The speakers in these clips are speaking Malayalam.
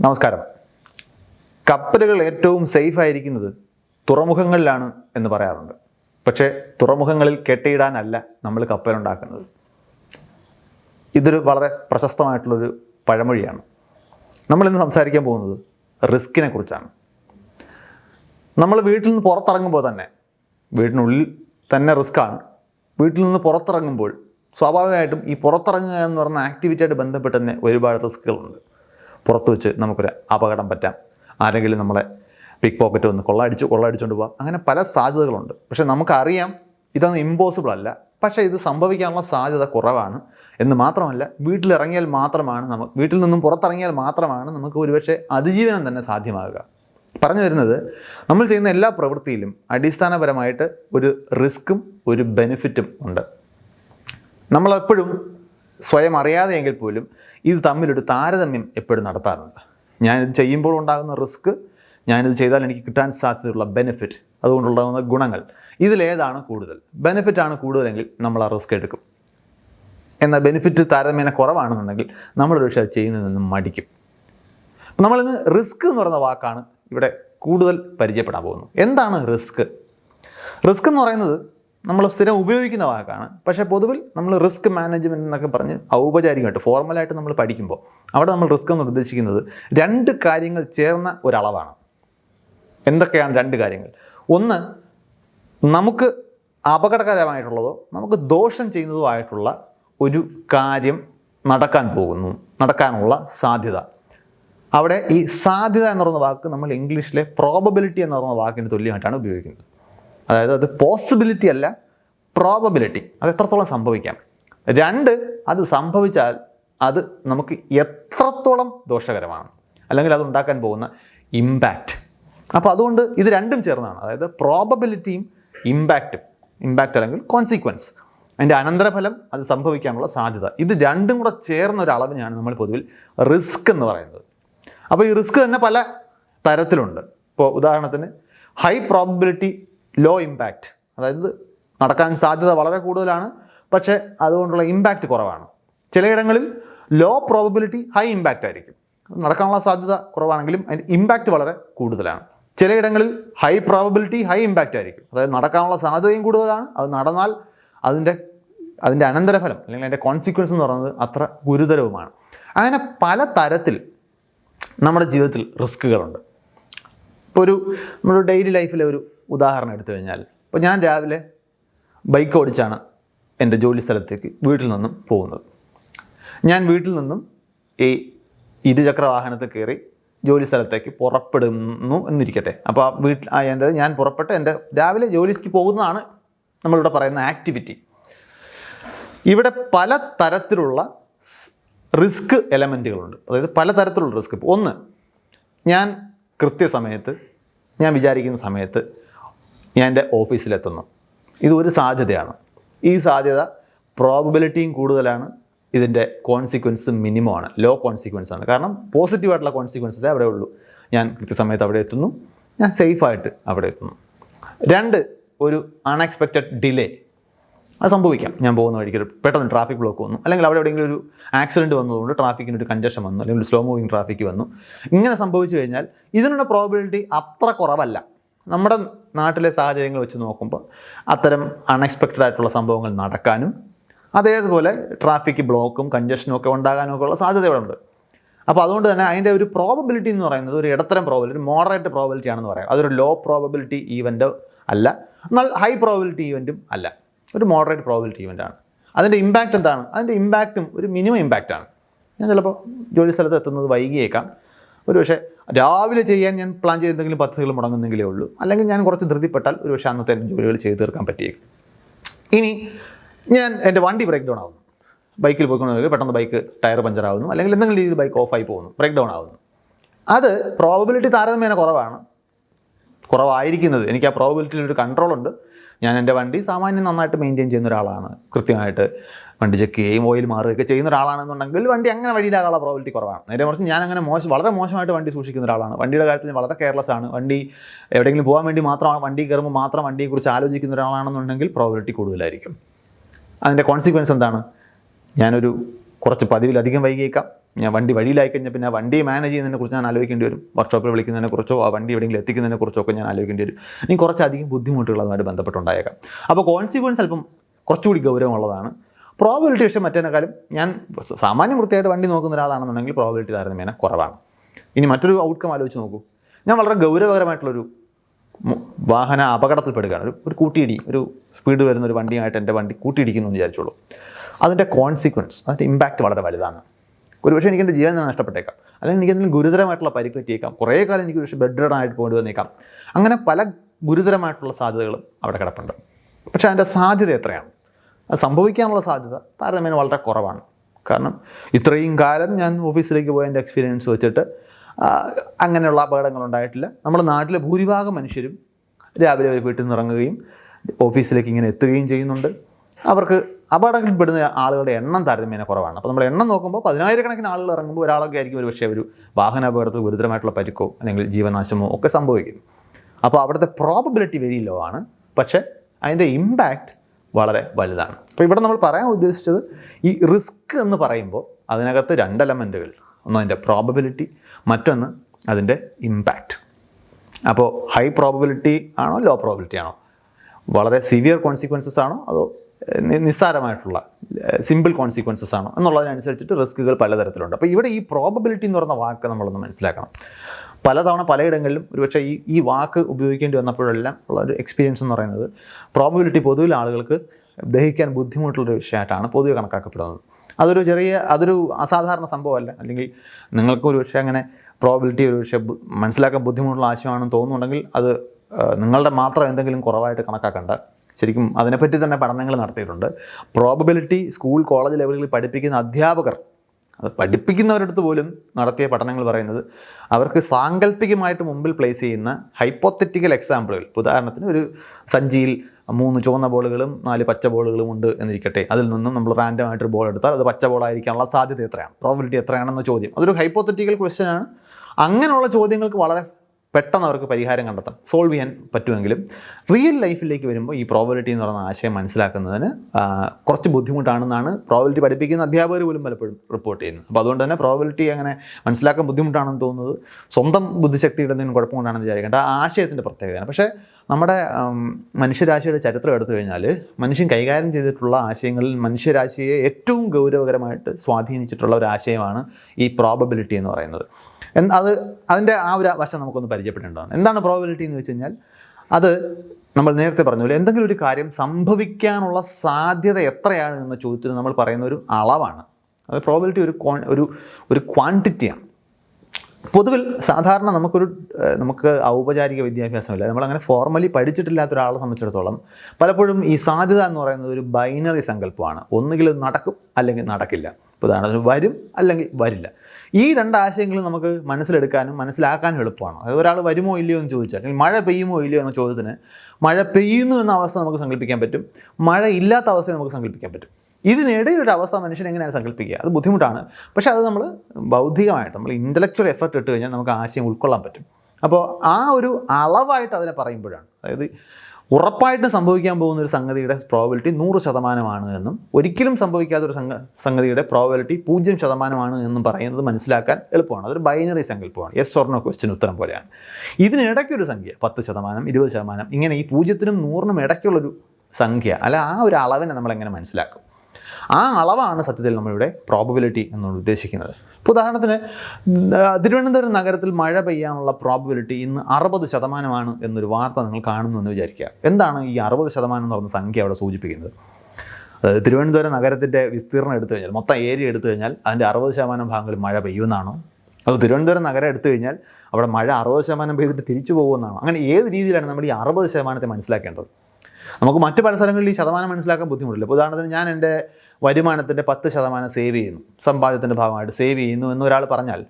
നമസ്കാരം. കപ്പലുകൾ ഏറ്റവും സേഫ് ആയിരിക്കുന്നത് തുറമുഖങ്ങളിലാണ് എന്ന് പറയാറുണ്ട്. പക്ഷേ തുറമുഖങ്ങളിൽ കെട്ടിയിടാനല്ല നമ്മൾ കപ്പലുണ്ടാക്കുന്നത്. ഇതൊരു വളരെ പ്രശസ്തമായിട്ടുള്ളൊരു പഴമൊഴിയാണ്. നമ്മളിന്ന് സംസാരിക്കാൻ പോകുന്നത് റിസ്കിനെ കുറിച്ചാണ്. നമ്മൾ വീട്ടിൽ നിന്ന് പുറത്തിറങ്ങുമ്പോൾ തന്നെ വീട്ടിനുള്ളിൽ തന്നെ റിസ്ക്കാണ്. വീട്ടിൽ നിന്ന് പുറത്തിറങ്ങുമ്പോൾ സ്വാഭാവികമായിട്ടും ഈ പുറത്തിറങ്ങുക എന്ന് പറഞ്ഞ ആക്ടിവിറ്റിയായിട്ട് ബന്ധപ്പെട്ട് തന്നെ ഒരുപാട് റിസ്ക്കുകളുണ്ട്. പുറത്ത് വെച്ച് നമുക്കൊരു അപകടം പറ്റാം. ആരെങ്കിലും നമ്മളെ പിക്ക് പോക്കറ്റ് വന്ന് കൊള്ളയടിച്ച് കൊള്ളടിച്ചുകൊണ്ട് പോകാം അങ്ങനെ പല സാധ്യതകളുണ്ട്. പക്ഷേ നമുക്കറിയാം ഇതൊന്നും ഇമ്പോസിബിൾ അല്ല. പക്ഷേ ഇത് സംഭവിക്കാനുള്ള സാധ്യത കുറവാണ്. എന്ന് മാത്രമല്ല വീട്ടിലിറങ്ങിയാൽ മാത്രമാണ് നമുക്ക് വീട്ടിൽ നിന്നും പുറത്തിറങ്ങിയാൽ മാത്രമാണ് നമുക്ക് ഒരുപക്ഷെ അതിജീവനം തന്നെ സാധ്യമാകുക. പറഞ്ഞു വരുന്നത് നമ്മൾ ചെയ്യുന്ന എല്ലാ പ്രവൃത്തിയിലും അടിസ്ഥാനപരമായിട്ട് ഒരു റിസ്ക്കും ഒരു ബെനിഫിറ്റും ഉണ്ട്. നമ്മളെപ്പോഴും സ്വയം അറിയാതെയെങ്കിൽ പോലും ഇത് തമ്മിലൊരു താരതമ്യം എപ്പോഴും നടത്താറുണ്ട്. ഞാനിത് ചെയ്യുമ്പോൾ ഉണ്ടാകുന്ന റിസ്ക് ഞാനിത് ചെയ്താൽ എനിക്ക് കിട്ടാൻ സാധ്യതയുള്ള ബെനിഫിറ്റ് അതുകൊണ്ടുണ്ടാകുന്ന ഗുണങ്ങൾ ഇതിലേതാണ് കൂടുതൽ. ബെനിഫിറ്റാണ് കൂടുതലെങ്കിൽ നമ്മൾ ആ റിസ്ക് എടുക്കും. എന്നാൽ ബെനിഫിറ്റ് താരതമ്യേന കുറവാണെന്നുണ്ടെങ്കിൽ നമ്മളൊരു പക്ഷേ അത് ചെയ്യുന്നതിൽ നിന്നും മടിക്കും. നമ്മളിന്ന് റിസ്ക് എന്ന് പറയുന്ന വാക്കാണ് ഇവിടെ കൂടുതൽ പരിചയപ്പെടാൻ പോകുന്നത്. എന്താണ് റിസ്ക്? റിസ്ക് എന്ന് പറയുന്നത് നമ്മൾ സ്ഥിരം ഉപയോഗിക്കുന്ന വാക്കാണ്. പക്ഷേ പൊതുവിൽ നമ്മൾ റിസ്ക് മാനേജ്മെന്റ് എന്നൊക്കെ പറഞ്ഞ് ഔപചാരികമായിട്ട് ഫോർമലായിട്ട് നമ്മൾ പഠിക്കുമ്പോൾ അവിടെ നമ്മൾ റിസ്ക് എന്ന് ഉദ്ദേശിക്കുന്നത് രണ്ട് കാര്യങ്ങൾ ചേർന്ന ഒരളവാണ്. എന്തൊക്കെയാണ് രണ്ട് കാര്യങ്ങൾ? ഒന്ന് നമുക്ക് അപകടകരമായിട്ടുള്ളതോ നമുക്ക് ദോഷം ചെയ്യുന്നതോ ആയിട്ടുള്ള ഒരു കാര്യം നടക്കാൻ പോകുന്നു നടക്കാനുള്ള സാധ്യത. അവിടെ ഈ സാധ്യത എന്ന് പറയുന്ന വാക്ക് നമ്മൾ ഇംഗ്ലീഷിലെ പ്രോബബിലിറ്റി എന്ന് പറയുന്ന വാക്കിന് തുല്യമായിട്ടാണ് ഉപയോഗിക്കുന്നത്. അതായത് അത് പോസിബിലിറ്റി അല്ല പ്രോബബിലിറ്റി അത് എത്രത്തോളം സംഭവിക്കാം? രണ്ട് അത് സംഭവിച്ചാൽ അത് നമുക്ക് എത്രത്തോളം ദോഷകരമാണ്? അല്ലെങ്കിൽ അത് ഉണ്ടാക്കാൻ പോകുന്ന ഇമ്പാക്റ്റ് അപ്പോൾ അതുകൊണ്ട് ഇത് രണ്ടും ചേർന്നാണ്. അതായത് പ്രോബബിലിറ്റിയും ഇമ്പാക്റ്റും ഇമ്പാക്റ്റ് അല്ലെങ്കിൽ കോൺസിക്വൻസ് അതിന്റെ അനന്തരഫലം അത് സംഭവിക്കാനുള്ള സാധ്യത. ഇത് രണ്ടും കൂടെ ചേർന്ന ഒരു അളവിനാണ് നമ്മൾ പൊതുവിൽ റിസ്ക് എന്ന് പറയുന്നത്. അപ്പോൾ ഈ റിസ്ക് തന്നെ പല തരത്തിലുണ്ട്. ഇപ്പോൾ ഉദാഹരണത്തിന് ഹൈ പ്രോബബിലിറ്റി ലോ ഇമ്പാക്റ്റ് അതായത് നടക്കാൻ സാധ്യത വളരെ കൂടുതലാണ് പക്ഷേ അതുകൊണ്ടുള്ള ഇമ്പാക്റ്റ് കുറവാണ്. ചിലയിടങ്ങളിൽ ലോ പ്രോബബിലിറ്റി ഹൈ ഇമ്പാക്റ്റ് ആയിരിക്കും. നടക്കാനുള്ള സാധ്യത കുറവാണെങ്കിലും അതിന്റെ ഇമ്പാക്റ്റ് വളരെ കൂടുതലാണ്. ചിലയിടങ്ങളിൽ ഹൈ പ്രോബബിലിറ്റി ഹൈ ഇമ്പാക്റ്റ് ആയിരിക്കും. അതായത് നടക്കാനുള്ള സാധ്യതയും കൂടുതലാണ് അത് നടന്നാൽ അതിന്റെ അതിന്റെ അനന്തരഫലം അല്ലെങ്കിൽ അതിന്റെ കോൺസിക്വൻസ് എന്ന് പറയുന്നത് അത്ര ഗുരുതരവുമാണ്. അങ്ങനെ പല തരത്തിൽ നമ്മുടെ ജീവിതത്തിൽ റിസ്ക്കുകളുണ്ട് ഇപ്പോൾ ഒരു നമ്മുടെ ഡെയിലി ലൈഫിലെ ഒരു ഉദാഹരണം എടുത്തു കഴിഞ്ഞാൽ ഇപ്പോൾ ഞാൻ രാവിലെ ബൈക്ക് ഓടിച്ചാണ് എന്റെ ജോലി സ്ഥലത്തേക്ക് വീട്ടിൽ നിന്നും പോകുന്നത്. ഞാൻ വീട്ടിൽ നിന്നും ഈ ഇരുചക്ര വാഹനത്തിൽ കയറി ജോലി സ്ഥലത്തേക്ക് പുറപ്പെടുന്നു എന്നിരിക്കട്ടെ. അപ്പോൾ ആ വീട്ടിൽ എന്താ ഞാൻ പുറപ്പെട്ട് എന്റെ രാവിലെ ജോലിക്ക് പോകുന്നതാണ് നമ്മളിവിടെ പറയുന്ന ആക്ടിവിറ്റി ഇവിടെ പല തരത്തിലുള്ള റിസ്ക് എലമെന്റുകളുണ്ട് അതായത് പല തരത്തിലുള്ള റിസ്ക് ഒന്ന് ഞാൻ കൃത്യസമയത്ത് ഞാൻ വിചാരിക്കുന്ന സമയത്ത് ഞാൻ എന്റെ ഓഫീസിലെത്തുന്നു. ഇതൊരു സാധ്യതയാണ്. ഈ സാധ്യത പ്രോബിലിറ്റിയും കൂടുതലാണ്. ഇതിന്റെ കോൺസിക്വൻസ് മിനിമമാണ് ലോ കോൺസിക്വൻസ് ആണ്. കാരണം പോസിറ്റീവായിട്ടുള്ള കോൺസിക്വൻസസേ അവിടെ ഉള്ളൂ. ഞാൻ കൃത്യസമയത്ത് അവിടെ എത്തുന്നു. ഞാൻ സേഫായിട്ട് അവിടെ എത്തുന്നു. രണ്ട് ഒരു അൺഎക്സ്പെക്റ്റഡ് ഡിലേ അത് സംഭവിക്കാം. ഞാൻ പോകുന്ന വഴിക്ക് പെട്ടെന്ന് ട്രാഫിക് ബ്ലോക്ക് വന്നു. അല്ലെങ്കിൽ അവിടെ എവിടെയെങ്കിലും ഒരു ആക്സിഡന്റ് വന്നതുകൊണ്ട് ട്രാഫിക്കിന് ഒരു കഞ്ചക്ഷൻ വന്നു. അല്ലെങ്കിൽ ഒരു സ്ലോ മൂവിങ് ട്രാഫിക് വന്നു. ഇങ്ങനെ സംഭവിച്ചു കഴിഞ്ഞാൽ ഇതിനുള്ള പ്രോബിലിറ്റി അത്ര കുറവല്ല. നമ്മുടെ നാട്ടിലെ സാഹചര്യങ്ങൾ വെച്ച് നോക്കുമ്പോൾ അത്തരം അൺഎക്സ്പെക്റ്റഡ് ആയിട്ടുള്ള സംഭവങ്ങൾ നടക്കാനും അതേപോലെ ട്രാഫിക് ബ്ലോക്കും കൺജഷനും ഒക്കെ ഉണ്ടാകാനും ഒക്കെ ഉള്ള സാധ്യതകളുണ്ട്. അപ്പോൾ അതുകൊണ്ട് തന്നെ അതിന്റെ ഒരു പ്രോബബിലിറ്റി എന്ന് പറയുന്നത് ഒരു ഇടത്തരം പ്രോബിലിറ്റി മോഡറേറ്റ് പ്രോബിലിറ്റി ആണെന്ന് പറയാം. അതൊരു ലോ പ്രോബബിലിറ്റി ഈവന്റ് അല്ല എന്നാൽ ഹൈ പ്രോബിലിറ്റി ഈവന്റും അല്ല. ഒരു മോഡറേറ്റ് പ്രോബിലിറ്റി ഈവന്റ് ആണ്. അതിന്റെ ഇമ്പാക്റ്റ് എന്താണ്? അതിന്റെ ഇമ്പാക്റ്റും ഒരു മിനിമം ഇമ്പാക്റ്റാണ് ഞാൻ ചിലപ്പോൾ ജോലി സ്ഥലത്ത് എത്തുന്നത് വൈകിയേക്കാം. ഒരു പക്ഷേ രാവിലെ ചെയ്യാൻ ഞാൻ പ്ലാൻ ചെയ്തെങ്കിലും പദ്ധതികൾ മുടങ്ങുന്നെങ്കിലേ ഉള്ളൂ. അല്ലെങ്കിൽ ഞാൻ കുറച്ച് ധൃതിപ്പെട്ടാൽ ഒരു പക്ഷേ അന്നത്തെ ജോലികൾ ചെയ്തു തീർക്കാൻ പറ്റിയേക്കും. ഇനി ഞാൻ എന്റെ വണ്ടി ബ്രേക്ക് ഡൗൺ ആവുന്നു. ബൈക്കിൽ പോയിക്കൊണ്ടെങ്കിൽ പെട്ടെന്ന് ബൈക്ക് ടയർ പഞ്ചർ ആവുന്നു. അല്ലെങ്കിൽ എന്തെങ്കിലും രീതിയിൽ ബൈക്ക് ഓഫായി പോകുന്നു. ബ്രേക്ക് ഡൗൺ ആവുന്നു. അത് പ്രോബബിലിറ്റി താരതമ്യേന കുറവാണ്. കുറവായിരിക്കുന്നത്. എനിക്ക് ആ പ്രോബിലിറ്റിയിൽ ഒരു കൺട്രോൾ ഉണ്ട്. ഞാൻ എന്റെ വണ്ടി സാമാന്യം നന്നായിട്ട് മെയിന്റെയിൻ ചെയ്യുന്ന ഒരാളാണ്. കൃത്യമായിട്ട് വണ്ടി ചെക്ക് ചെയ്യുകയും ഓയിൽ മാറുകയൊക്കെ ചെയ്യുന്ന ഒരാളാണെന്നുണ്ടെങ്കിൽ വണ്ടി അങ്ങനെ വഴിയിലാകാനുള്ള പ്രോബിലിറ്റി കുറവാണ്. നേരെ മറിച്ച് ഞാൻ അങ്ങനെ മോശം വളരെ മോശമായിട്ട് വണ്ടി സൂക്ഷിക്കുന്ന ഒരാളാണ്. വണ്ടിയുടെ കാര്യത്തിൽ വളരെ കെയർലെസ് ആണ്. വണ്ടി എവിടെയെങ്കിലും പോകാൻ വേണ്ടി മാത്രമാണ് വണ്ടി കയറുമ്പോൾ മാത്രം വണ്ടിയെക്കുറിച്ച് ആലോചിക്കുന്ന ഒരാളാണെന്നുണ്ടെങ്കിൽ പ്രോബിലിറ്റി കൂടുതലായിരിക്കും. അതിന്റെ കോൺസിക്വൻസ് എന്താണ്? ഞാനൊരു കുറച്ച് പതിവിലധികം വൈകിയേക്കാം. ഞാൻ വണ്ടി വഴിയിലായി കഴിഞ്ഞാൽ പിന്നെ വണ്ടി മാനേജ് ചെയ്യുന്നതിനെ കുറിച്ച് ഞാൻ ആലോചിക്കേണ്ടി വരും. വർക്ക്ഷോപ്പിൽ വിളിക്കുന്നതിനെ കുറിച്ചോ ആ വണ്ടി എവിടെയെങ്കിലും എത്തിക്കുന്നതിനെ കുറിച്ചൊക്കെ ഞാൻ ആലോചിക്കേണ്ടി വരും. ഇനി കുറച്ചധികം ബുദ്ധിമുട്ടുകൾ അതുമായിട്ട് ബന്ധപ്പെട്ടുണ്ടായേക്കാം. അപ്പോൾ കോൺസിക്വൻസ് അല്പം കുറച്ചുകൂടി ഗൗരവമുള്ളതാണ്. പ്രോബിലിറ്റി പക്ഷേ മറ്റേനേക്കാളും ഞാൻ സാമാന്യം വൃത്തിയായിട്ട് വണ്ടി നോക്കുന്ന ഒരാളാണെന്നുണ്ടെങ്കിൽ പ്രോബിലിറ്റി താരതമ്യേന കുറവാണ്. ഇനി മറ്റൊരു ഔട്ട്കം ആലോചിച്ച് നോക്കൂ. ഞാൻ വളരെ ഗൗരവകരമായിട്ടുള്ളൊരു വാഹന അപകടത്തിൽപ്പെടുകയാണ്. ഒരു ഒരു കൂട്ടിയിടി ഒരു സ്പീഡ് വരുന്ന ഒരു വണ്ടിയായിട്ട് എന്റെ വണ്ടി കൂട്ടിയിടിക്കുന്നു എന്ന് വിചാരിച്ചോളൂ. അതിന്റെ കോൺസിക്വൻസ് അതിന്റെ ഇമ്പാക്റ്റ് വളരെ വലുതാണ്. ഒരുപക്ഷെ എനിക്ക് എന്റെ ജീവൻ തന്നെ നഷ്ടപ്പെട്ടേക്കാം. അല്ലെങ്കിൽ എനിക്ക് എന്തെങ്കിലും ഗുരുതരമായിട്ടുള്ള പരിക്ക് പറ്റിയേക്കാം. കുറേ കാലം എനിക്ക് ഒരുപക്ഷെ ബെഡ് റെഡായിട്ട് പോകേണ്ടി വന്നേക്കാം. അങ്ങനെ പല ഗുരുതരമായിട്ടുള്ള സാധ്യതകളും അവിടെ കിടപ്പുണ്ട്. പക്ഷേ അതിന്റെ സാധ്യത എത്രയാണ്? അത് സംഭവിക്കാനുള്ള സാധ്യത താരതമ്യേന വളരെ കുറവാണ്. കാരണം ഇത്രയും കാലം ഞാൻ ഓഫീസിലേക്ക് പോയ എന്റെ എക്സ്പീരിയൻസ് വെച്ചിട്ട് അങ്ങനെയുള്ള അപകടങ്ങൾ ഉണ്ടായിട്ടില്ല നമ്മുടെ നാട്ടിലെ ഭൂരിഭാഗം മനുഷ്യരും രാവിലെ അവർ വീട്ടിൽ നിന്ന് ഇറങ്ങുകയും ഓഫീസിലേക്ക് ഇങ്ങനെ എത്തുകയും ചെയ്യുന്നുണ്ട്. അവർക്ക് അപകടങ്ങളിൽപ്പെടുന്ന ആളുകളുടെ എണ്ണം താരതമ്യേന കുറവാണ്. അപ്പോൾ നമ്മൾ എണ്ണം നോക്കുമ്പോൾ പതിനായിരക്കണക്കിന് ആളുകൾ ഇറങ്ങുമ്പോൾ ഒരാളൊക്കെ ആയിരിക്കും ഒരു പക്ഷേ ഒരു വാഹന അപകടത്തിൽ ഗുരുതരമായിട്ടുള്ള പരിക്കോ അല്ലെങ്കിൽ ജീവനാശമോ ഒക്കെ സംഭവിക്കുന്നു. അപ്പോൾ അവിടുത്തെ പ്രോബബിലിറ്റി വെരി ലോ ആണ്. പക്ഷേ അതിന്റെ ഇമ്പാക്റ്റ് വളരെ വലുതാണ്. അപ്പോൾ ഇവിടെ നമ്മൾ പറയാൻ ഉദ്ദേശിച്ചത് ഈ റിസ്ക് എന്ന് പറയുമ്പോൾ അതിനകത്ത് രണ്ട് എലമെന്റുകൾ ഒന്ന് അതിന്റെ പ്രോബബിലിറ്റി മറ്റൊന്ന് അതിന്റെ ഇമ്പാക്റ്റ് അപ്പോൾ ഹൈ പ്രോബബിലിറ്റി ആണോ ലോ പ്രോബിലിറ്റി ആണോ? വളരെ സിവിയർ കോൺസിക്വൻസസ് ആണോ അതോ നിസ്സാരമായിട്ടുള്ള സിമ്പിൾ കോൺസിക്വൻസസ് ആണോ? എന്നുള്ളതിനനുസരിച്ചിട്ട് റിസ്കുകൾ പലതരത്തിലുണ്ട്. അപ്പോൾ ഇവിടെ ഈ പ്രോബബിലിറ്റി എന്ന് പറയുന്ന വാക്ക് നമ്മളൊന്ന് മനസ്സിലാക്കണം. പലതവണ പലയിടങ്ങളിലും ഒരുപക്ഷെ ഈ ഈ വാക്ക് ഉപയോഗിക്കേണ്ടി വന്നപ്പോഴെല്ലാം ഉള്ള ഒരു എക്സ്പീരിയൻസ് എന്ന് പറയുന്നത് പ്രോബിലിറ്റി പൊതുവിൽ ആളുകൾക്ക് ദഹിക്കാൻ ബുദ്ധിമുട്ടുള്ളൊരു വിഷയമായിട്ടാണ് പൊതുവെ കണക്കാക്കപ്പെടുന്നത്. അതൊരു ചെറിയ അതൊരു അസാധാരണ സംഭവമല്ല. അല്ലെങ്കിൽ നിങ്ങൾക്ക് ഒരു പക്ഷേ അങ്ങനെ പ്രോബിലിറ്റി ഒരു പക്ഷേ മനസ്സിലാക്കാൻ ബുദ്ധിമുട്ടുള്ള ആശയമാണെന്ന് തോന്നുന്നുണ്ടെങ്കിൽ അത് നിങ്ങളുടെ മാത്രം എന്തെങ്കിലും കുറവായിട്ട് കണക്കാക്കണ്ട. ശരിക്കും അതിനെപ്പറ്റി തന്നെ പഠനങ്ങൾ നടത്തിയിട്ടുണ്ട്. പ്രോബബിലിറ്റി സ്കൂൾ കോളേജ് ലെവലുകളിൽ പഠിപ്പിക്കുന്ന അധ്യാപകർ അത് പഠിപ്പിക്കുന്നവരടുത്ത് പോലും നടത്തിയ പഠനങ്ങൾ പറയുന്നത് അവർക്ക് സാങ്കല്പികമായിട്ട് മുമ്പിൽ പ്ലേസ് ചെയ്യുന്ന ഹൈപ്പോത്തറ്റിക്കൽ എക്സാമ്പിളുകൾ ഉദാഹരണത്തിന് ഒരു സഞ്ചിയിൽ മൂന്ന് ചുവന്ന ബോളുകളും നാല് പച്ച ബോളുകളും ഉണ്ട് എന്നിരിക്കട്ടെ. അതിൽ നിന്നും നമ്മൾ റാൻഡം ആയിട്ടൊരു ബോൾ എടുത്താൽ അത് പച്ച ബോളായിരിക്കാനുള്ള സാധ്യത എത്രയാണ്? പ്രോബിലിറ്റി എത്രയാണെന്ന ചോദ്യം. അതൊരു ഹൈപ്പോത്തറ്റിക്കൽ ക്വസ്റ്റ്യൻ ആണ്. അങ്ങനെയുള്ള ചോദ്യങ്ങൾക്ക് വളരെ പെട്ടെന്ന് അവർക്ക് പരിഹാരം കണ്ടെത്താം. സോൾവ് ചെയ്യാൻ പറ്റുമെങ്കിലും റിയൽ ലൈഫിലേക്ക് വരുമ്പോൾ ഈ പ്രോബിലിറ്റി എന്ന് പറയുന്ന ആശയം മനസ്സിലാക്കുന്നതിന് കുറച്ച് ബുദ്ധിമുട്ടാണെന്നാണ് പ്രോബിലിറ്റി പഠിപ്പിക്കുന്ന അധ്യാപകർ പോലും പലപ്പോഴും റിപ്പോർട്ട് ചെയ്യുന്നത്. അപ്പോൾ അതുകൊണ്ട് തന്നെ പ്രോബിലിറ്റി അങ്ങനെ മനസ്സിലാക്കാൻ ബുദ്ധിമുട്ടാണെന്ന് തോന്നുന്നത് സ്വന്തം ബുദ്ധിശക്തിയുടെ എന്തെങ്കിലും കുഴപ്പം കൊണ്ടാണെന്ന് വിചാരിക്കേണ്ട ആ ആശയത്തിന്റെ പ്രത്യേകതയാണ്. പക്ഷേ നമ്മുടെ മനുഷ്യരാശിയുടെ ചരിത്രം എടുത്തു കഴിഞ്ഞാൽ മനുഷ്യൻ കൈകാര്യം ചെയ്തിട്ടുള്ള ആശയങ്ങളിൽ മനുഷ്യരാശിയെ ഏറ്റവും ഗൗരവകരമായിട്ട് സ്വാധീനിച്ചിട്ടുള്ള ഒരു ആശയമാണ് ഈ പ്രോബബിലിറ്റി എന്ന് പറയുന്നത്. അത് അതിന്റെ ആ ഒരു വശം നമുക്കൊന്ന് പരിചയപ്പെടേണ്ടതാണ്. എന്താണ് പ്രോബിലിറ്റി എന്ന് വെച്ച് കഴിഞ്ഞാൽ അത് നമ്മൾ നേരത്തെ പറഞ്ഞു പോലെ എന്തെങ്കിലും ഒരു കാര്യം സംഭവിക്കാനുള്ള സാധ്യത എത്രയാണ് എന്ന ചോദ്യത്തിന് നമ്മൾ പറയുന്ന ഒരു അളവാണ്. അത് പ്രോബിലിറ്റി ഒരു ഒരു ഒരു ക്വാണ്ടിറ്റിയാണ് പൊതുവിൽ സാധാരണ നമുക്കൊരു നമുക്ക് ഔപചാരിക വിദ്യാഭ്യാസമില്ല. നമ്മളങ്ങനെ ഫോർമലി പഠിച്ചിട്ടില്ലാത്ത ഒരാളെ സംബന്ധിച്ചിടത്തോളം പലപ്പോഴും ഈ സാധ്യത എന്ന് പറയുന്നത് ഒരു ബൈനറി സങ്കല്പമാണ്. ഒന്നുകിൽ നടക്കും അല്ലെങ്കിൽ നടക്കില്ല. ഉദാഹരണത്തിന് വരും അല്ലെങ്കിൽ വരില്ല. ഈ രണ്ട് ആശയങ്ങളും നമുക്ക് മനസ്സിലെടുക്കാനും മനസ്സിലാക്കാനും എളുപ്പമാണ്. അതായത് ഒരാൾ വരുമോ ഇല്ലയോ എന്ന് ചോദിച്ചാൽ അല്ലെങ്കിൽ മഴ പെയ്യുമോ ഇല്ലയോ എന്ന ചോദ്യത്തിന് മഴ പെയ്യുന്നു എന്ന അവസ്ഥ നമുക്ക് സങ്കല്പിക്കാൻ പറ്റും. മഴ ഇല്ലാത്ത അവസ്ഥ നമുക്ക് സങ്കല്പിക്കാൻ പറ്റും. ഇതിനിടയിൽ ഒരു അവസ്ഥ മനുഷ്യൻ എങ്ങനെയാണ് സങ്കല്പിക്കുക? അത് ബുദ്ധിമുട്ടാണ്. പക്ഷേ അത് നമ്മൾ ബൗദ്ധികമായിട്ട് നമ്മൾ ഇന്റലക്ച്വൽ എഫർട്ട് ഇട്ട് കഴിഞ്ഞാൽ നമുക്ക് ആശയം ഉൾക്കൊള്ളാൻ പറ്റും. അപ്പോൾ ആ ഒരു അളവായിട്ട് അതിനെ പറയുമ്പോഴാണ്. അതായത് ഉറപ്പായിട്ടും സംഭവിക്കാൻ പോകുന്ന ഒരു സംഗതിയുടെ പ്രോബിലിറ്റി നൂറ് ശതമാനമാണ് എന്നും ഒരിക്കലും സംഭവിക്കാത്ത ഒരു സംഗ സംഗതിയുടെ പ്രോബിലിറ്റി പൂജ്യം ശതമാനമാണ് എന്നും പറയുന്നത് മനസ്സിലാക്കാൻ എളുപ്പമാണ്. അതൊരു ബൈനറി സങ്കല്പമാണ്. യെസ് ഓർണോ ക്വസ്റ്റ്യൻ ഉത്തരം പോലെയാണ്. ഇതിനിടയ്ക്കൊരു സംഖ്യ പത്ത് ശതമാനം ഇരുപത് ശതമാനം ഇങ്ങനെ ഈ പൂജ്യത്തിനും നൂറിനും ഇടയ്ക്കുള്ളൊരു സംഖ്യ അല്ല ആ ഒരു അളവിനെ നമ്മൾ എങ്ങനെ മനസ്സിലാക്കും? ആ അളവാണ് സത്യത്തിൽ നമ്മളിവിടെ പ്രോബബിലിറ്റി എന്നാണ് ഉദ്ദേശിക്കുന്നത്. ഇപ്പോൾ ഉദാഹരണത്തിന് തിരുവനന്തപുരം നഗരത്തിൽ മഴ പെയ്യാനുള്ള പ്രോബിലിറ്റി ഇന്ന് അറുപത് ശതമാനമാണ് എന്നൊരു വാർത്ത നിങ്ങൾ കാണുന്നു എന്ന് വിചാരിക്കുക. എന്താണ് ഈ അറുപത് ശതമാനം എന്ന് പറയുന്ന സംഖ്യ അവിടെ സൂചിപ്പിക്കുന്നത്? അതായത് തിരുവനന്തപുരം നഗരത്തിന്റെ വിസ്തീർണം എടുത്തു കഴിഞ്ഞാൽ മൊത്തം ഏരിയ എടുത്തു കഴിഞ്ഞാൽ അതിന്റെ അറുപത് ശതമാനം ഭാഗങ്ങളിൽ മഴ പെയ്യുമെന്നാണോ? അത് തിരുവനന്തപുരം നഗരം എടുത്തു കഴിഞ്ഞാൽ അവിടെ മഴ അറുപത് ശതമാനം പെയ്തിട്ട് തിരിച്ചു പോകുമെന്നാണോ? അങ്ങനെ ഏത് രീതിയിലാണ് നമ്മൾ ഈ അറുപത് ശതമാനത്തെ മനസ്സിലാക്കേണ്ടത്? നമുക്ക് മറ്റു പല സ്ഥലങ്ങളിൽ ഈ ശതമാനം മനസ്സിലാക്കാൻ ബുദ്ധിമുട്ടില്ല. ഇപ്പോൾ ഉദാഹരണത്തിന് ഞാൻ എന്റെ വരുമാനത്തിന്റെ പത്ത് ശതമാനം സേവ് ചെയ്യുന്നു. സമ്പാദ്യത്തിന്റെ ഭാഗമായിട്ട് സേവ് ചെയ്യുന്നു എന്ന് ഒരാൾ പറഞ്ഞാൽ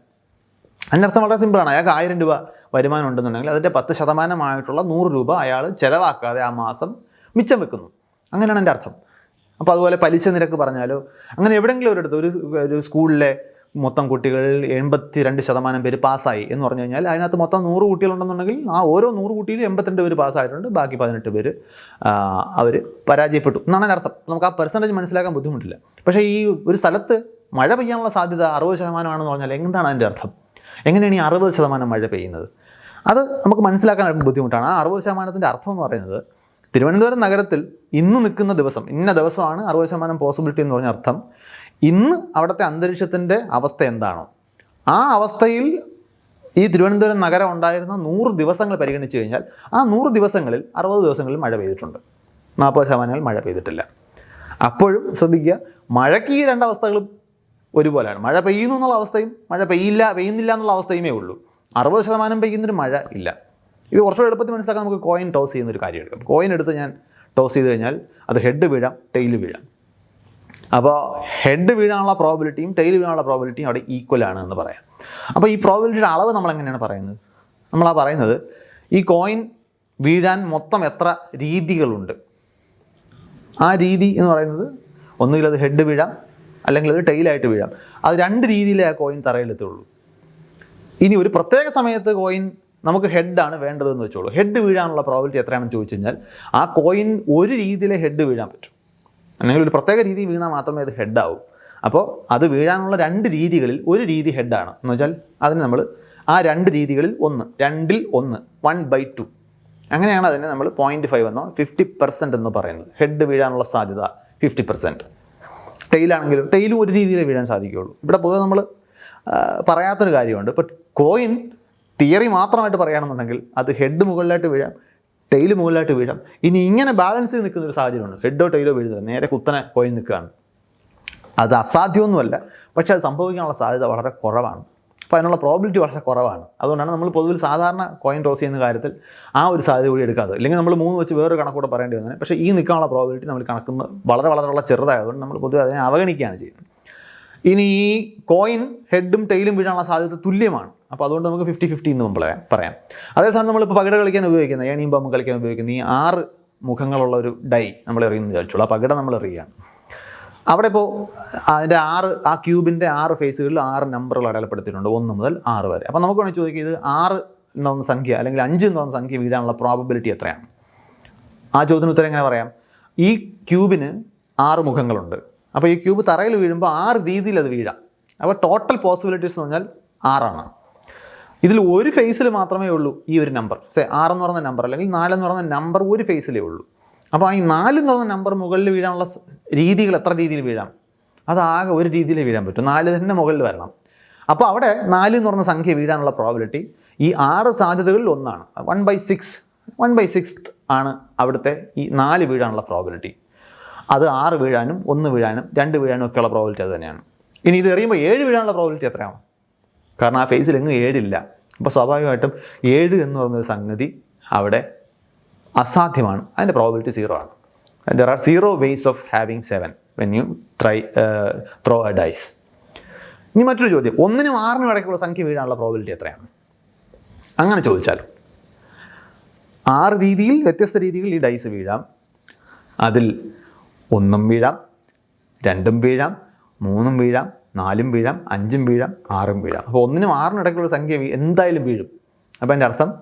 അതിനർത്ഥം വളരെ സിമ്പിളാണ് അയാൾക്ക് ആയിരം രൂപ വരുമാനം ഉണ്ടെന്നുണ്ടെങ്കിൽ അതിന്റെ പത്ത് ശതമാനമായിട്ടുള്ള നൂറ് രൂപ അയാൾ ചിലവാക്കാതെ ആ മാസം മിച്ചം വെക്കുന്നു. അങ്ങനെയാണ് എന്റെ അർത്ഥം. അപ്പോൾ അതുപോലെ പലിശ നിരക്ക് പറഞ്ഞാലോ അങ്ങനെ എവിടെയെങ്കിലും ഒരിടത്ത് ഒരു ഒരു സ്കൂളിലെ മൊത്തം കുട്ടികളിൽ എൺപത്തി രണ്ട് ശതമാനം പേര് പാസ്സായി എന്ന് പറഞ്ഞു കഴിഞ്ഞാൽ അതിനകത്ത് മൊത്തം നൂറ് കുട്ടികളുണ്ടെന്നുണ്ടെങ്കിൽ ആ ഓരോ നൂറ് കുട്ടിയിലും എൺപത്തിരണ്ട് പേര് പാസ്സായിട്ടുണ്ട്. ബാക്കി പതിനെട്ട് പേര് അവർ പരാജയപ്പെട്ടു. എന്നാണ് അതിന്റെ അർത്ഥം. നമുക്ക് ആ പെർസെന്റേജ് മനസ്സിലാക്കാൻ ബുദ്ധിമുട്ടില്ല. പക്ഷേ ഈ ഒരു സ്ഥലത്ത് മഴ പെയ്യാനുള്ള സാധ്യത അറുപത് ശതമാനമാണെന്ന് പറഞ്ഞാൽ എന്താണ് അതിന്റെ അർത്ഥം? എങ്ങനെയാണ് ഈ അറുപത് ശതമാനം മഴ പെയ്യുന്നത്? അത് നമുക്ക് മനസ്സിലാക്കാൻ ബുദ്ധിമുട്ടാണ്. ആ അറുപത് ശതമാനത്തിന്റെ അർത്ഥം എന്ന് പറയുന്നത് തിരുവനന്തപുരം നഗരത്തിൽ ഇന്ന് നിൽക്കുന്ന ദിവസം ഇന്ന ദിവസമാണ് അറുപത് ശതമാനം പോസിബിലിറ്റി എന്ന് പറഞ്ഞ അർത്ഥം. ഇന്ന് അവിടുത്തെ അന്തരീക്ഷത്തിന്റെ അവസ്ഥ എന്താണോ? ആ അവസ്ഥയിൽ ഈ തിരുവനന്തപുരം നഗരം ഉണ്ടായിരുന്ന നൂറ് ദിവസങ്ങൾ പരിഗണിച്ചു കഴിഞ്ഞാൽ ആ നൂറ് ദിവസങ്ങളിൽ അറുപത് ദിവസങ്ങളിൽ മഴ പെയ്തിട്ടുണ്ട്. നാൽപ്പത് ശതമാനങ്ങൾ മഴ പെയ്തിട്ടില്ല. അപ്പോഴും ശ്രദ്ധിക്കുക മഴയ്ക്ക് ഈ രണ്ടവസ്ഥകളും ഒരുപോലെയാണ്. മഴ പെയ്യുന്നു എന്നുള്ള അവസ്ഥയും മഴ പെയ്യില്ല പെയ്യുന്നില്ല എന്നുള്ള അവസ്ഥയുമേ ഉള്ളൂ. അറുപത് ശതമാനം പെയ്യുന്നൊരു മഴ ഇല്ല. ഇത് കുറച്ചുകൂടെ എളുപ്പത്തിൽ മനസ്സിലാക്കാൻ നമുക്ക് കോയിൻ ടോസ് ചെയ്യുന്ന ഒരു കാര്യം എടുക്കാം കോയിൻ എടുത്ത് ഞാൻ ടോസ് ചെയ്ത് കഴിഞ്ഞാൽ അത് ഹെഡ് വീഴാം ടെയിൽ വീഴാം. അപ്പോൾ ഹെഡ് വീഴാനുള്ള പ്രോബിലിറ്റിയും ടെയിൽ വീഴാനുള്ള പ്രോബിലിറ്റിയും അവിടെ ഈക്വൽ ആണ് എന്ന് പറയാം. അപ്പോൾ ഈ പ്രോബിലിറ്റിയുടെ അളവ് നമ്മൾ എങ്ങനെയാണ് പറയുന്നത്? നമ്മളാ പറയുന്നത് ഈ കോയിൻ വീഴാൻ മൊത്തം എത്ര രീതികളുണ്ട്? ആ രീതി എന്ന് പറയുന്നത് ഒന്നുകിൽ അത് ഹെഡ് വീഴാം അല്ലെങ്കിൽ അത് ടെയിലായിട്ട് വീഴാം. അത് രണ്ട് രീതിയിലേ ആ കോയിൻ തറയിലെത്തുള്ളൂ ഇനി ഒരു പ്രത്യേക സമയത്ത് കോയിൻ നമുക്ക് ഹെഡാണ് വേണ്ടതെന്ന് വെച്ചോളൂ. ഹെഡ് വീഴാനുള്ള പ്രോബിലിറ്റി എത്രയാണെന്ന് ചോദിച്ചു കഴിഞ്ഞാൽ ആ കോയിൻ ഒരു രീതിയിലെ ഹെഡ് വീഴാൻ പറ്റും. അല്ലെങ്കിൽ ഒരു പ്രത്യേക രീതി വീണാൽ മാത്രമേ അത് ഹെഡാവും അപ്പോൾ അത് വീഴാനുള്ള രണ്ട് രീതികളിൽ ഒരു രീതി ഹെഡാണ് എന്ന് വെച്ചാൽ അതിന് നമ്മൾ ആ രണ്ട് രീതികളിൽ ഒന്ന് രണ്ടിൽ ഒന്ന് വൺ ബൈ ടു അങ്ങനെയാണ് അതിനെ നമ്മൾ പോയിന്റ് ഫൈവ് എന്നോ ഫിഫ്റ്റി പെർസെന്റ് എന്ന് പറയുന്നത്. ഹെഡ് വീഴാനുള്ള സാധ്യത ഫിഫ്റ്റി പെർസെന്റ് ടെയിലാണെങ്കിലും ടെയിലും ഒരു രീതിയിലേ വീഴാൻ സാധിക്കുകയുള്ളൂ. ഇവിടെ പൊതുവെ നമ്മൾ പറയാത്തൊരു കാര്യമുണ്ട്. ഇപ്പോൾ കോയിൻ തിയറി മാത്രമായിട്ട് പറയുകയാണെന്നുണ്ടെങ്കിൽ അത് ഹെഡ് മുകളിലായിട്ട് വീഴാം ടെയിൽ മുകളിലായിട്ട് വീഴാം. ഇനി ഇങ്ങനെ ബാലൻസ് ചെയ്ത് നിൽക്കുന്ന ഒരു സാഹചര്യമുണ്ട്. ഹെഡോ ടെയിലോ വീഴുന്നില്ല നേരെ കുത്തനെ പോയി നിൽക്കുകയാണ്. അത് അസാധ്യമൊന്നുമല്ല. പക്ഷേ അത് സംഭവിക്കാനുള്ള സാധ്യത വളരെ കുറവാണ്. അപ്പോൾ അതിനുള്ള പ്രോബിലിറ്റി വളരെ കുറവാണ്. അതുകൊണ്ടാണ് നമ്മൾ പൊതുവിൽ സാധാരണ കോയിൻ ടോസ് ചെയ്യുന്ന കാര്യത്തിൽ ആ ഒരു സാധ്യത കൂടി എടുക്കാതെ ഇല്ലെങ്കിൽ നമ്മൾ മൂന്ന് വെച്ച് വേറൊരു കണക്കൂടെ പറയേണ്ടി വന്നത് പക്ഷേ ഈ നിൽക്കാനുള്ള പ്രോബിലിറ്റി നമ്മൾ കണക്കുന്ന വളരെ വളരെ വളരെ ചെറുതായതുകൊണ്ട് നമ്മൾ പൊതുവെ അതിനെ അവഗണിക്കുകയാണ് ചെയ്യുന്നത്. ഇനി ഈ കോയിൻ ഹെഡും ടെയിലും വീഴാനുള്ള സാധ്യത തുല്യമാണ്. അപ്പോൾ അതുകൊണ്ട് നമുക്ക് ഫിഫ്റ്റി ഫിഫ്റ്റി എന്ന് നമ്മൾ പറയാം അതേസമയം നമ്മളിപ്പോൾ പകിട കളിക്കാൻ ഉപയോഗിക്കുന്ന ഏണിയും പാമ്പും കളിക്കാൻ ഉപയോഗിക്കുന്ന ഈ ആറ് മുഖങ്ങളുള്ള ഒരു ഡൈ നമ്മൾ എറിയുന്നു വിചാരിച്ചോളൂ. ആ പകിട നമ്മൾ എറിയുകയാണ്. അവിടെ ഇപ്പോൾ അതിന്റെ ആറ് ആ ക്യൂബിന്റെ ആറ് ഫേസുകളിൽ ആറ് നമ്പറുകൾ അടയാളപ്പെടുത്തിയിട്ടുണ്ട് ഒന്ന് മുതൽ ആറ് വരെ. അപ്പോൾ നമുക്ക് വേണമെങ്കിൽ ചോദിക്കുക ഇത് ആറ് എന്ന് സംഖ്യ അല്ലെങ്കിൽ അഞ്ച് എന്ന് പറഞ്ഞ സംഖ്യ വീഴാനുള്ള പ്രോബബിലിറ്റി എത്രയാണ്? ആ ചോദ്യത്തിന് ഉത്തരം എങ്ങനെ പറയാം? ഈ ക്യൂബിന് ആറ് മുഖങ്ങളുണ്ട്. അപ്പോൾ ഈ ക്യൂബ് തറയിൽ വീഴുമ്പോൾ ആറ് രീതിയിൽ അത് വീഴാം. അപ്പോൾ ടോട്ടൽ പോസിബിലിറ്റീസ് എന്ന് പറഞ്ഞാൽ ആറാണ്. ഇതിൽ ഒരു ഫേസിൽ മാത്രമേ ഉള്ളൂ ഈ ഒരു നമ്പർ ആറെന്ന് പറയുന്ന നമ്പർ അല്ലെങ്കിൽ നാലെന്ന് പറയുന്ന നമ്പർ ഒരു ഫേസിലേ ഉള്ളൂ. അപ്പോൾ ഈ നാലെന്ന് പറയുന്ന നമ്പർ മുകളിൽ വീഴാനുള്ള രീതികൾ എത്ര രീതിയിൽ വീഴാം? അതാകെ ഒരു രീതിയിൽ വീഴാൻ പറ്റും. നാല് തന്നെ മുകളിൽ വരണം. അപ്പോൾ അവിടെ നാല് എന്ന് പറഞ്ഞ സംഖ്യ വീഴാനുള്ള പ്രോബിലിറ്റി ഈ ആറ് സാധ്യതകളിൽ ഒന്നാണ്. One by six one by six ആണ് അവിടുത്തെ ഈ നാല് വീഴാനുള്ള പ്രോബിലിറ്റി അത് ആറ് വീഴാനും ഒന്ന് വീഴാനും രണ്ട് വീഴാനും ഒക്കെയുള്ള പ്രോബിലിറ്റി അത് തന്നെയാണ്. ഇനി ഇത് എറിയുമ്പോൾ ഏഴ് വീഴാനുള്ള പ്രോബിലിറ്റി എത്രയാണ്? കാരണം ആ ഫേസിൽ എങ്ങും ഏഴില്ല. അപ്പോൾ സ്വാഭാവികമായിട്ടും ഏഴ് എന്ന് പറയുന്നൊരു സംഗതി അവിടെ അസാധ്യമാണ്. അതിന്റെ പ്രോബിലിറ്റി സീറോ ആണ്. There are zero ways of having seven when you try throw a dice ഇനി മറ്റൊരു ചോദ്യം. ഒന്നിനും ആറിനും ഇടയ്ക്കുള്ള സംഖ്യ വീഴാനുള്ള പ്രോബിലിറ്റി എത്രയാണ്? അങ്ങനെ ചോദിച്ചാൽ ആറ് രീതിയിൽ വ്യത്യസ്ത രീതിയിൽ ഈ ഡൈസ് വീഴാം. അതിൽ ഒന്നും വീഴാം രണ്ടും വീഴാം മൂന്നും വീഴാം നാലും വീഴാം അഞ്ചും വീഴാം ആറും വീഴാം. അപ്പോൾ ഒന്നിനും ആറിനും ഇടയ്ക്കുള്ള സംഖ്യ എന്തായാലും വീഴും. അപ്പോൾ എന്റെ അർത്ഥം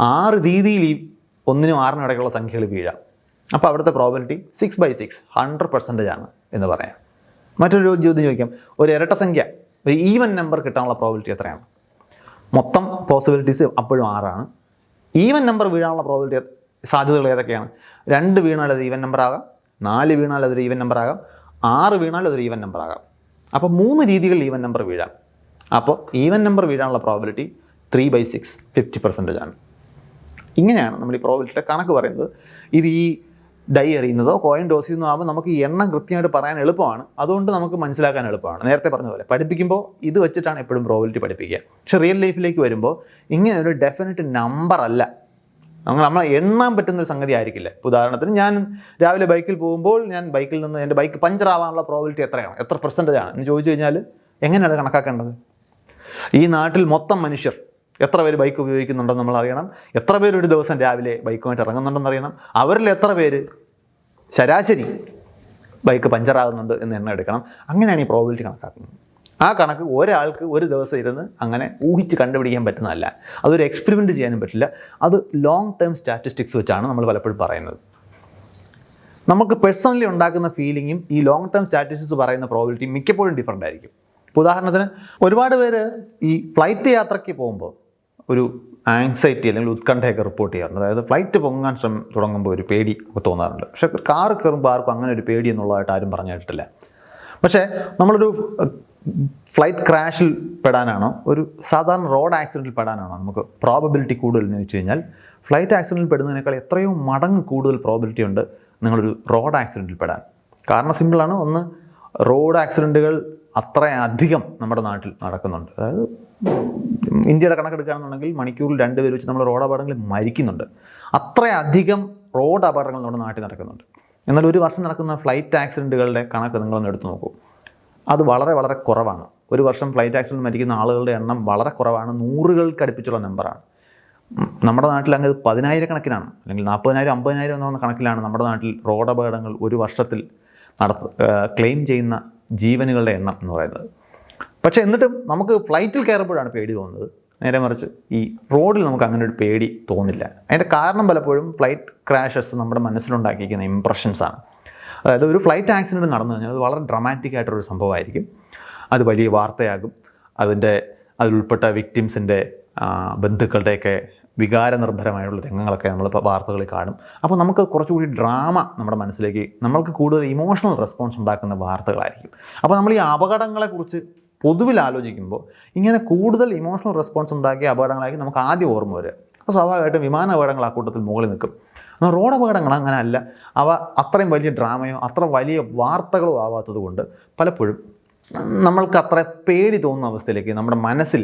ആറ് രീതിയിൽ ഈ ഒന്നിനും ആറിനും ഇടയ്ക്കുള്ള സംഖ്യകൾ വീഴാം. അപ്പോൾ അവിടുത്തെ probability six by six hundred percentage ആണ് എന്ന് പറയാം. മറ്റൊരു ചോദ്യം ചോദിക്കാം. ഒരു ഇരട്ട സംഖ്യ ഒരു ഈവൻ നമ്പർ കിട്ടാനുള്ള പ്രോബിലിറ്റി എത്രയാണ്? മൊത്തം പോസിബിലിറ്റീസ് അപ്പോഴും ആറാണ്. ഈവൻ നമ്പർ വീഴാനുള്ള പ്രോബിലിറ്റി സാധ്യതകൾ ഏതൊക്കെയാണ്? രണ്ട് വീണാൽ അത് ഈവൻ നമ്പർ ആകാം നാല് വീണാൽ അതൊരു ഈവൻ നമ്പർ ആകാം ആറ് വീണാൽ അതൊരു ഈവൻ നമ്പർ ആകാം. അപ്പോൾ മൂന്ന് രീതികളിൽ ഈവൻ നമ്പർ വീഴാം. അപ്പോൾ even number വീഴാനുള്ള probability three by six fifty percentage ആണ്. ഇങ്ങനെയാണ് നമ്മൾ ഈ പ്രോബിലിറ്റിയുടെ കണക്ക് പറയുന്നത്. ഇത് ഈ ഡൈ എറിയുന്നതോ കോയിൻ ഡോസ് ചെയ്യുന്നതോ ആകുമ്പോൾ നമുക്ക് ഈ എണ്ണം കൃത്യമായിട്ട് പറയാൻ എളുപ്പമാണ്. അതുകൊണ്ട് നമുക്ക് മനസ്സിലാക്കാൻ എളുപ്പമാണ്. നേരത്തെ പറഞ്ഞ പോലെ പഠിപ്പിക്കുമ്പോൾ ഇത് വെച്ചിട്ടാണ് എപ്പോഴും പ്രോബിലിറ്റി പഠിപ്പിക്കുക. പക്ഷേ റിയൽ ലൈഫിലേക്ക് വരുമ്പോൾ ഇങ്ങനെ ഒരു ഡെഫിനറ്റ് നമ്പർ അല്ല. നമ്മൾ നമ്മൾ എണ്ണാൻ പറ്റുന്ന ഒരു സംഗതി ആയിരിക്കില്ല. ഇപ്പോൾ ഉദാഹരണത്തിന് ഞാൻ രാവിലെ ബൈക്കിൽ പോകുമ്പോൾ ഞാൻ ബൈക്കിൽ നിന്ന് എന്റെ ബൈക്ക് പഞ്ചർ ആവാനുള്ള പ്രോബിലിറ്റി എത്രയാണ്? എത്ര പെർസെന്റേജ് ആണ്? എന്ന് ചോദിച്ചു കഴിഞ്ഞാൽ എങ്ങനെയാണ് അത് കണക്കാക്കേണ്ടത്? ഈ നാട്ടിൽ മൊത്തം മനുഷ്യർ എത്ര പേര് ബൈക്ക് ഉപയോഗിക്കുന്നുണ്ടെന്ന് നമ്മൾ അറിയണം. എത്ര പേര് ഒരു ദിവസം രാവിലെ ബൈക്കുമായിട്ട് ഇറങ്ങുന്നുണ്ടെന്ന് അറിയണം. അവരിൽ എത്ര പേര് ശരാശരി ബൈക്ക് പഞ്ചറാകുന്നുണ്ട് എന്ന് എണ്ണം എടുക്കണം. അങ്ങനെയാണ് ഈ പ്രോബിലിറ്റി കണക്കാക്കുന്നത്. ആ കണക്ക് ഒരാൾക്ക് ഒരു ദിവസം ഇരുന്ന് അങ്ങനെ ഊഹിച്ച് കണ്ടുപിടിക്കാൻ പറ്റുന്നതല്ല. അതൊരു എക്സ്പെരിമെന്റ് ചെയ്യാനും പറ്റില്ല. അത് ലോങ് ടേം സ്റ്റാറ്റിസ്റ്റിക്സ് വെച്ചാണ് നമ്മൾ പലപ്പോഴും പറയുന്നത്. നമുക്ക് പേഴ്സണലി ഉണ്ടാക്കുന്ന ഫീലിങ്ങും ഈ ലോങ് ടേം സ്റ്റാറ്റിസ്റ്റിക്സ് പറയുന്ന പ്രോബിലിറ്റി മിക്കപ്പോഴും ഡിഫറന്റ് ആയിരിക്കും. ഇപ്പോൾ ഉദാഹരണത്തിന് ഒരുപാട് പേര് ഈ ഫ്ലൈറ്റ് യാത്രയ്ക്ക് പോകുമ്പോൾ ഒരു ആങ്സൈറ്റി അല്ലെങ്കിൽ ഉത്കണ്ഠയൊക്കെ റിപ്പോർട്ട് ചെയ്യാറുണ്ട്. അതായത് ഫ്ലൈറ്റ് പൊങ്ങാൻ ശ്രമം തുടങ്ങുമ്പോൾ ഒരു പേടി തോന്നാറുണ്ട്. പക്ഷേ കാർ കയറുമ്പോൾ ആർക്കും അങ്ങനെ ഒരു പേടി എന്നുള്ളതായിട്ട് ആരും പറഞ്ഞിട്ടില്ല. പക്ഷേ നമ്മളൊരു ഫ്ലൈറ്റ് ക്രാഷിൽ പെടാനാണോ? ഒരു സാധാരണ റോഡ് ആക്സിഡന്റിൽ പെടാനാണോ? നമുക്ക് പ്രോബബിലിറ്റി കൂടുതൽ എന്ന് വെച്ച് കഴിഞ്ഞാൽ ഫ്ലൈറ്റ് ആക്സിഡന്റിൽ പെടുന്നതിനേക്കാൾ എത്രയോ മടങ്ങ് കൂടുതൽ പ്രോബിലിറ്റി ഉണ്ട് നിങ്ങളൊരു റോഡ് ആക്സിഡന്റിൽ പെടാൻ. കാരണം സിമ്പിളാണ് ഒന്ന് റോഡ് ആക്സിഡന്റുകൾ അത്രയധികം നമ്മുടെ നാട്ടിൽ നടക്കുന്നുണ്ട്. അതായത് ഇന്ത്യയുടെ കണക്കെടുക്കുകയാണെന്നുണ്ടെങ്കിൽ മണിക്കൂറിൽ രണ്ട് പേര് വെച്ച് നമ്മൾ റോഡ് അപകടങ്ങളിൽ മരിക്കുന്നുണ്ട്. അത്രയധികം റോഡ് അപകടങ്ങൾ നമ്മുടെ നാട്ടിൽ നടക്കുന്നുണ്ട്. എന്നാൽ ഒരു വർഷം നടക്കുന്ന ഫ്ലൈറ്റ് ആക്സിഡന്റുകളുടെ കണക്ക് നിങ്ങളൊന്ന് എടുത്തു നോക്കൂ. അത് വളരെ വളരെ കുറവാണ്. ഒരു വർഷം ഫ്ലൈറ്റ് ആക്സിഡന്റ് മരിക്കുന്ന ആളുകളുടെ എണ്ണം വളരെ കുറവാണ്. നൂറുകൾക്ക് അടുപ്പിച്ചുള്ള നമ്പറാണ് നമ്മുടെ നാട്ടിൽ അങ്ങ് പതിനായിരക്കണക്കിനാണ്. അല്ലെങ്കിൽ നാൽപ്പതിനായിരം അമ്പതിനായിരം എന്ന കണക്കിലാണ് നമ്മുടെ നാട്ടിൽ റോഡ് അപകടങ്ങൾ ഒരു വർഷത്തിൽ നടത്ത ക്ലെയിം ചെയ്യുന്ന ജീവനുകളുടെ എണ്ണം എന്ന് പറയുന്നത്. പക്ഷേ എന്നിട്ടും നമുക്ക് ഫ്ലൈറ്റിൽ കയറുമ്പോഴാണ് പേടി തോന്നുന്നത്. നേരെ മറിച്ച് ഈ റോഡിൽ നമുക്ക് അങ്ങനെ ഒരു പേടി തോന്നില്ല. അതിന്റെ കാരണം പലപ്പോഴും ഫ്ലൈറ്റ് ക്രാഷസ് നമ്മുടെ മനസ്സിലുണ്ടാക്കിയിരിക്കുന്ന ഇമ്പ്രഷൻസാണ് അതായത് ഒരു ഫ്ലൈറ്റ് ആക്സിഡന്റ് നടന്നു കഴിഞ്ഞാൽ അത് വളരെ ഡ്രമാറ്റിക് ആയിട്ടൊരു സംഭവമായിരിക്കും. അത് വലിയ വാർത്തയാകും. അതിന്റെ അതിലുൾപ്പെട്ട വിക്ടിംസിന്റെ ബന്ധുക്കളുടെയൊക്കെ വികാരനിർഭരമായുള്ള രംഗങ്ങളൊക്കെ നമ്മൾ വാർത്തകളിൽ കാണും. അപ്പോൾ നമുക്ക് കുറച്ചുകൂടി ഡ്രാമ നമ്മുടെ മനസ്സിലേക്ക് നമ്മൾക്ക് കൂടുതൽ ഇമോഷണൽ റെസ്പോൺസ് ഉണ്ടാക്കുന്ന വാർത്തകളായിരിക്കും. അപ്പോൾ നമ്മൾ ഈ അപകടങ്ങളെക്കുറിച്ച് പൊതുവിൽ ആലോചിക്കുമ്പോൾ ഇങ്ങനെ കൂടുതൽ ഇമോഷണൽ റെസ്പോൺസ് ഉണ്ടാക്കിയ അപകടങ്ങളായിരിക്കും നമുക്ക് ആദ്യം ഓർമ്മ വരിക. അപ്പോൾ സ്വാഭാവികമായിട്ടും വിമാന അപകടങ്ങൾ ആ കൂട്ടത്തിൽ മുകളിൽ നിൽക്കും. എന്നാൽ റോഡ് അപകടങ്ങൾ അങ്ങനെ അല്ല. അവ അത്രയും വലിയ ഡ്രാമയോ അത്ര വലിയ വാർത്തകളോ ആവാത്തത് കൊണ്ട് പലപ്പോഴും നമ്മൾക്ക് അത്ര പേടി തോന്നുന്ന അവസ്ഥയിലേക്ക് നമ്മുടെ മനസ്സിൽ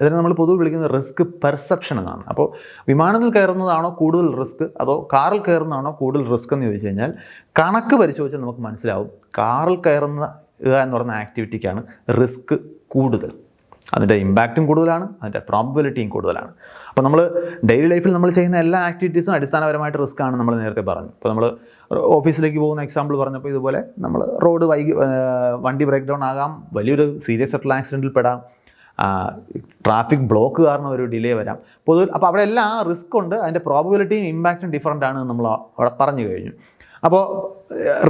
ഇതിനെ നമ്മൾ പൊതുവെ വിളിക്കുന്നത് റിസ്ക് പെർസെപ്ഷൻ എന്നാണ്. അപ്പോൾ വിമാനത്തിൽ കയറുന്നതാണോ കൂടുതൽ റിസ്ക്? അതോ കാറിൽ കയറുന്നതാണോ കൂടുതൽ റിസ്ക് എന്ന് ചോദിച്ചു കഴിഞ്ഞാൽ കണക്ക് പരിശോധിച്ചാൽ നമുക്ക് മനസ്സിലാവും. കാറിൽ കയറുന്ന എന്ന് പറയുന്ന ആക്ടിവിറ്റിക്കാണ് റിസ്ക് കൂടുതൽ. അതിന്റെ ഇമ്പാക്റ്റും കൂടുതലാണ് അതിന്റെ പ്രോബിലിറ്റിയും കൂടുതലാണ്. അപ്പോൾ നമ്മൾ ഡെയിലി ലൈഫിൽ നമ്മൾ ചെയ്യുന്ന എല്ലാ ആക്ടിവിറ്റീസും അടിസ്ഥാനപരമായിട്ട് റിസ്ക് ആണ് നമ്മൾ നേരത്തെ പറഞ്ഞു. അപ്പോൾ നമ്മൾ ഓഫീസിലേക്ക് പോകുന്ന എക്സാമ്പിൾ പറഞ്ഞപ്പോൾ ഇതുപോലെ നമ്മൾ റോഡ് വൈകി വണ്ടി ബ്രേക്ക് ഡൗൺ ആകാം വലിയൊരു സീരിയസ് ആയിട്ടുള്ള ആക്സിഡന്റിൽ പെടാം ട്രാഫിക് ബ്ലോക്ക് കാരണം ഒരു ഡിലേ വരാം. പൊതുവെ അപ്പോൾ അവിടെ എല്ലാം റിസ്ക് ഉണ്ട് അതിന്റെ പ്രോബിലിറ്റിയും ഇമ്പാക്റ്റും ഡിഫറന്റ് ആണ് നമ്മൾ അവിടെ പറഞ്ഞു കഴിഞ്ഞു. അപ്പോൾ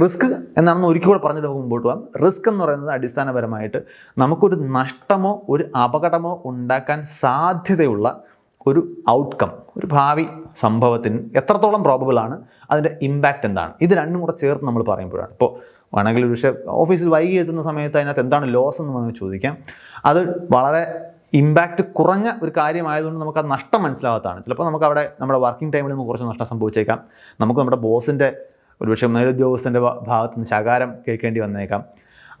റിസ്ക് എന്നാണെന്ന് ഒരിക്കൽ കൂടെ പറഞ്ഞിട്ട് മുമ്പോട്ട് പോകാം. റിസ്ക് എന്ന് പറയുന്നത് അടിസ്ഥാനപരമായിട്ട് നമുക്കൊരു നഷ്ടമോ ഒരു അപകടമോ ഉണ്ടാക്കാൻ സാധ്യതയുള്ള ഒരു ഔട്ട്കം ഒരു ഭാവി സംഭവത്തിന് എത്രത്തോളം പ്രോബബിൾ ആണ് അതിന്റെ ഇമ്പാക്റ്റ് എന്താണ്. ഇത് രണ്ടും കൂടെ ചേർത്ത് നമ്മൾ പറയുമ്പോഴാണ്. ഇപ്പോൾ വേണമെങ്കിൽ പക്ഷേ ഓഫീസിൽ വൈകി എത്തുന്ന സമയത്ത് അതിനകത്ത് എന്താണ് ലോസ് എന്ന് നമുക്ക് ചോദിക്കാം. അത് വളരെ ഇമ്പാക്റ്റ് കുറഞ്ഞ ഒരു കാര്യമായതുകൊണ്ട് നമുക്ക് ആ നഷ്ടം മനസ്സിലാകാത്തതാണ് ചിലപ്പോൾ നമുക്ക് അവിടെ നമ്മുടെ വർക്കിംഗ് ടൈമിൽ നമുക്ക് കുറച്ച് നഷ്ടം സംഭവിച്ചേക്കാം. നമുക്ക് നമ്മുടെ ബോസിന്റെ ഒരുപക്ഷെ മേലുദ്യോഗസ്ഥന്റെ ഭാഗത്തു നിന്ന് ശകാരം കേൾക്കേണ്ടി വന്നേക്കാം.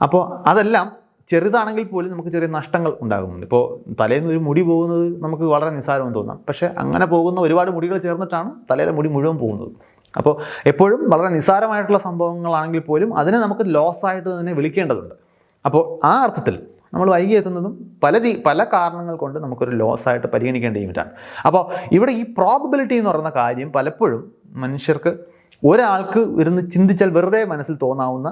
അപ്പോൾ അതെല്ലാം ചെറുതാണെങ്കിൽ പോലും നമുക്ക് ചെറിയ നഷ്ടങ്ങൾ ഉണ്ടാകുന്നുണ്ട്. ഇപ്പോൾ തലേന്ന് ഒരു മുടി പോകുന്നത് നമുക്ക് വളരെ നിസ്സാരമെന്ന് തോന്നാം. പക്ഷേ അങ്ങനെ പോകുന്ന ഒരുപാട് മുടികൾ ചേർന്നിട്ടാണ് തലയിലെ മുടി മുഴുവൻ പോകുന്നത്. അപ്പോൾ എപ്പോഴും വളരെ നിസ്സാരമായിട്ടുള്ള സംഭവങ്ങളാണെങ്കിൽ പോലും അതിനെ നമുക്ക് ലോസ് ആയിട്ട് തന്നെ വിളിക്കേണ്ടതുണ്ട്. അപ്പോൾ ആ അർത്ഥത്തിൽ നമ്മൾ വൈകി എത്തുന്നതും പല രീ പല കാരണങ്ങൾ കൊണ്ട് നമുക്കൊരു ലോസ് ആയിട്ട് പരിഗണിക്കേണ്ട യൂണിറ്റാണ് അപ്പോൾ ഇവിടെ ഈ പ്രോബബിലിറ്റി എന്ന് പറയുന്ന കാര്യം പലപ്പോഴും മനുഷ്യർക്ക് ഒരാൾക്ക് ഇരുന്ന് ചിന്തിച്ചാൽ വെറുതെ മനസ്സിൽ തോന്നാവുന്ന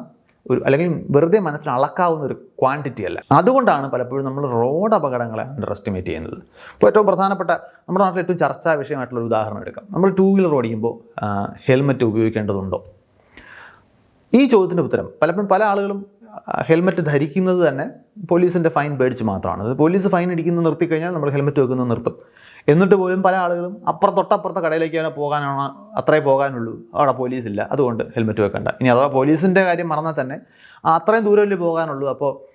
ഒരു അല്ലെങ്കിൽ വെറുതെ മനസ്സിൽ അളക്കാവുന്ന ഒരു ക്വാണ്ടിറ്റി അല്ല. അതുകൊണ്ടാണ് പലപ്പോഴും നമ്മൾ റോഡ് അപകടങ്ങളെ അണ്ടർ എസ്റ്റിമേറ്റ് ചെയ്യുന്നത്. ഇപ്പോൾ ഏറ്റവും പ്രധാനപ്പെട്ട നമ്മുടെ നാട്ടിൽ ഏറ്റവും ചർച്ചാ വിഷയമായിട്ടുള്ള ഒരു ഉദാഹരണം എടുക്കാം. നമ്മൾ ടൂ വീലർ ഓടിക്കുമ്പോൾ ഹെൽമെറ്റ് ഉപയോഗിക്കേണ്ടതുണ്ടോ? ഈ ചോദ്യത്തിന്റെ ഉത്തരം പലപ്പോഴും പല ആളുകളും ഹെൽമെറ്റ് ധരിക്കുന്നത് തന്നെ പോലീസിന്റെ ഫൈൻ പേടിച്ച് മാത്രമാണ്. അത് പോലീസ് ഫൈൻ അടിക്കുന്നത് നിർത്തിക്കഴിഞ്ഞാൽ നമ്മൾ ഹെൽമെറ്റ് വെക്കുന്നത് നിർത്തും. എന്നിട്ട് പോലും പല ആളുകളും അപ്പുറം തൊട്ടപ്പുറത്തെ കടയിലേക്കാണ് പോകാനാണ് അത്രേ പോകാനുള്ളൂ. അവിടെ പോലീസില്ല. അതുകൊണ്ട് ഹെൽമെറ്റ് വെക്കണ്ട. ഇനി അഥവാ പോലീസിന്റെ കാര്യം മറന്നാൽ തന്നെ അത്രയും ദൂരമല്ലേ പോകാനുള്ളൂ. അപ്പോൾ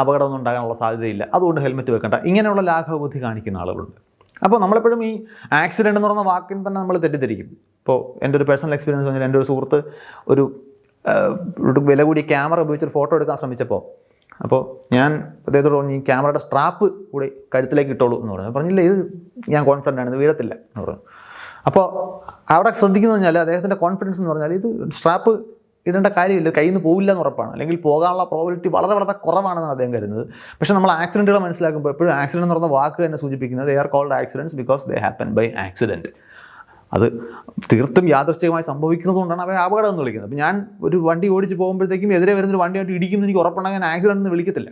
അപകടമൊന്നും ഉണ്ടാകാനുള്ള സാധ്യതയില്ല. അതുകൊണ്ട് ഹെൽമെറ്റ് വെക്കണ്ട. ഇങ്ങനെയുള്ള ലാഘവബുദ്ധി കാണിക്കുന്ന ആളുകളുണ്ട്. അപ്പോൾ നമ്മളെപ്പോഴും ഈ ആക്സിഡന്റ് എന്ന് പറയുന്ന വാക്കിന് തന്നെ നമ്മൾ തെറ്റിദ്ധരിക്കും. ഇപ്പോൾ എന്റെ ഒരു പേഴ്സണൽ എക്സ്പീരിയൻസ് എന്റെ ഒരു സുഹൃത്ത് ഒരു വില കൂടിയ ക്യാമറ ഉപയോഗിച്ചൊരു ഫോട്ടോ എടുക്കാൻ ശ്രമിച്ചപ്പോൾ അപ്പോൾ ഞാൻ അദ്ദേഹത്തോട് പറഞ്ഞു ഈ ക്യാമറയുടെ സ്ട്രാപ്പ് കൂടി കഴുത്തിലേക്ക് ഇട്ടോളൂ എന്ന് പറഞ്ഞു. പറഞ്ഞില്ല ഇത് ഞാൻ കോൺഫിഡന്റ് ആണ് ഇത് വീഴത്തില്ല എന്ന് പറഞ്ഞു. അപ്പോൾ അവിടെ ശ്രദ്ധിക്കുന്നത് പറഞ്ഞാൽ അദ്ദേഹത്തിന്റെ കോൺഫിഡൻസ് എന്ന് പറഞ്ഞാൽ ഇത് സ്ട്രാപ്പ് ഇടേണ്ട കാര്യമില്ല കയ്യിൽ നിന്ന് പോവില്ല എന്ന് ഉറപ്പാണ്. അല്ലെങ്കിൽ പോകാനുള്ള പ്രോബിലിറ്റി വളരെ വളരെ കുറവാണെന്നാണ് അദ്ദേഹം കരുതുന്നത്. പക്ഷേ നമ്മൾ ആക്സിഡന്റുകൾ മനസ്സിലാക്കുമ്പോൾ എപ്പോഴും ആക്സിഡന്റ് എന്ന് പറഞ്ഞ വാക്ക് തന്നെ സൂചിപ്പിക്കുന്നത് they are called accidents because they happen by accident അത് തീർത്തും യാദൃശ്ചികമായി സംഭവിക്കുന്നതുകൊണ്ടാണ് അവയെ അപകടം എന്ന് വിളിക്കുന്നത്. അപ്പോൾ ഞാൻ ഒരു വണ്ടി ഓടിച്ച് പോകുമ്പോഴത്തേക്കും എതിരെ വരുന്നൊരു വണ്ടിയായിട്ട് ഇടിക്കുമെന്ന് എനിക്ക് ഉറപ്പുണ്ടെങ്കിൽ ഞാൻ ആക്സിഡന്റ് എന്ന് വിളിക്കത്തില്ല.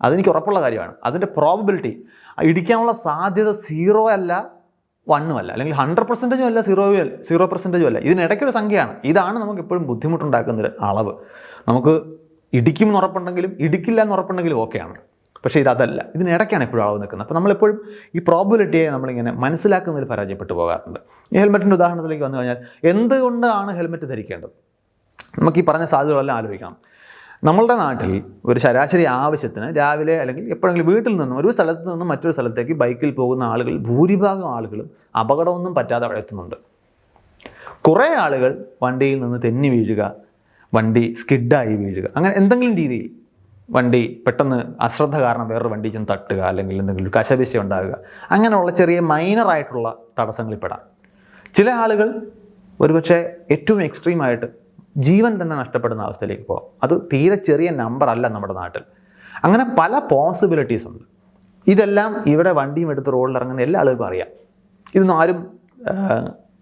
അതെനിക്ക് ഉറപ്പുള്ള കാര്യമാണ്. അതിന്റെ പ്രോബബിലിറ്റി ഇടിക്കാനുള്ള സാധ്യത സീറോ അല്ല വണ്ണും അല്ല. അല്ലെങ്കിൽ ഹൺഡ്രഡ് പെർസെന്റേജും അല്ല സീറോ സീറോ പെർസെന്റേജും അല്ല. ഇതിനിടയ്ക്കൊരു സംഖ്യയാണ്. ഇതാണ് നമുക്ക് എപ്പോഴും ബുദ്ധിമുട്ടുണ്ടാക്കുന്നൊരു അളവ്. നമുക്ക് ഇടിക്കുമെന്ന് ഉറപ്പുണ്ടെങ്കിലും ഇടിക്കില്ല എന്ന് ഉറപ്പുണ്ടെങ്കിലും ഓക്കെയാണ് പക്ഷേ ഇതല്ല. ഇതിനിടയ്ക്കാണ് എപ്പോഴും അളവ് നിൽക്കുന്നത്. അപ്പോൾ നമ്മളെപ്പോഴും ഈ പ്രോബിലിറ്റിയെ നമ്മളിങ്ങനെ മനസ്സിലാക്കുന്നതിൽ പരാജയപ്പെട്ടു പോകാറുണ്ട്. ഈ ഹെൽമെറ്റിന്റെ ഉദാഹരണത്തിലേക്ക് വന്നു കഴിഞ്ഞാൽ എന്തുകൊണ്ടാണ് ഹെൽമെറ്റ് ധരിക്കേണ്ടത്? നമുക്ക് ഈ പറഞ്ഞ സാധ്യതകളെല്ലാം ആലോചിക്കണം. നമ്മളുടെ നാട്ടിൽ ഒരു ശരാശരി ആവശ്യത്തിന് രാവിലെ അല്ലെങ്കിൽ എപ്പോഴെങ്കിലും വീട്ടിൽ നിന്നും ഒരു സ്ഥലത്ത് നിന്നും മറ്റൊരു സ്ഥലത്തേക്ക് ബൈക്കിൽ പോകുന്ന ആളുകൾ ഭൂരിഭാഗം ആളുകളും അപകടമൊന്നും പറ്റാതെ എത്തുന്നുണ്ട് കുറേ ആളുകൾ വണ്ടിയിൽ നിന്ന് തെന്നി വീഴുക വണ്ടി സ്കിഡായി വീഴുക അങ്ങനെ എന്തെങ്കിലും രീതിയിൽ വണ്ടി പെട്ടെന്ന് അശ്രദ്ധ കാരണം വേറൊരു വണ്ടി ചെന്ന് തട്ടുക അല്ലെങ്കിൽ എന്തെങ്കിലും കശപിശ ഉണ്ടാകുക. അങ്ങനെയുള്ള ചെറിയ മൈനറായിട്ടുള്ള തടസ്സങ്ങളിൽ പെടാം ചില ആളുകൾ ഒരുപക്ഷെ ഏറ്റവും എക്സ്ട്രീമായിട്ട് ജീവൻ തന്നെ നഷ്ടപ്പെടുന്ന അവസ്ഥയിലേക്ക് പോകാം. അത് തീരെ ചെറിയ നമ്പർ അല്ല നമ്മുടെ നാട്ടിൽ. അങ്ങനെ പല പോസിബിലിറ്റീസ് ഉണ്ട്. ഇതെല്ലാം ഇവിടെ വണ്ടിയും എടുത്ത് റോഡിൽ ഇറങ്ങുന്ന എല്ലാ ആളുകൾക്കും അറിയാം. ഇതൊന്നും ആരും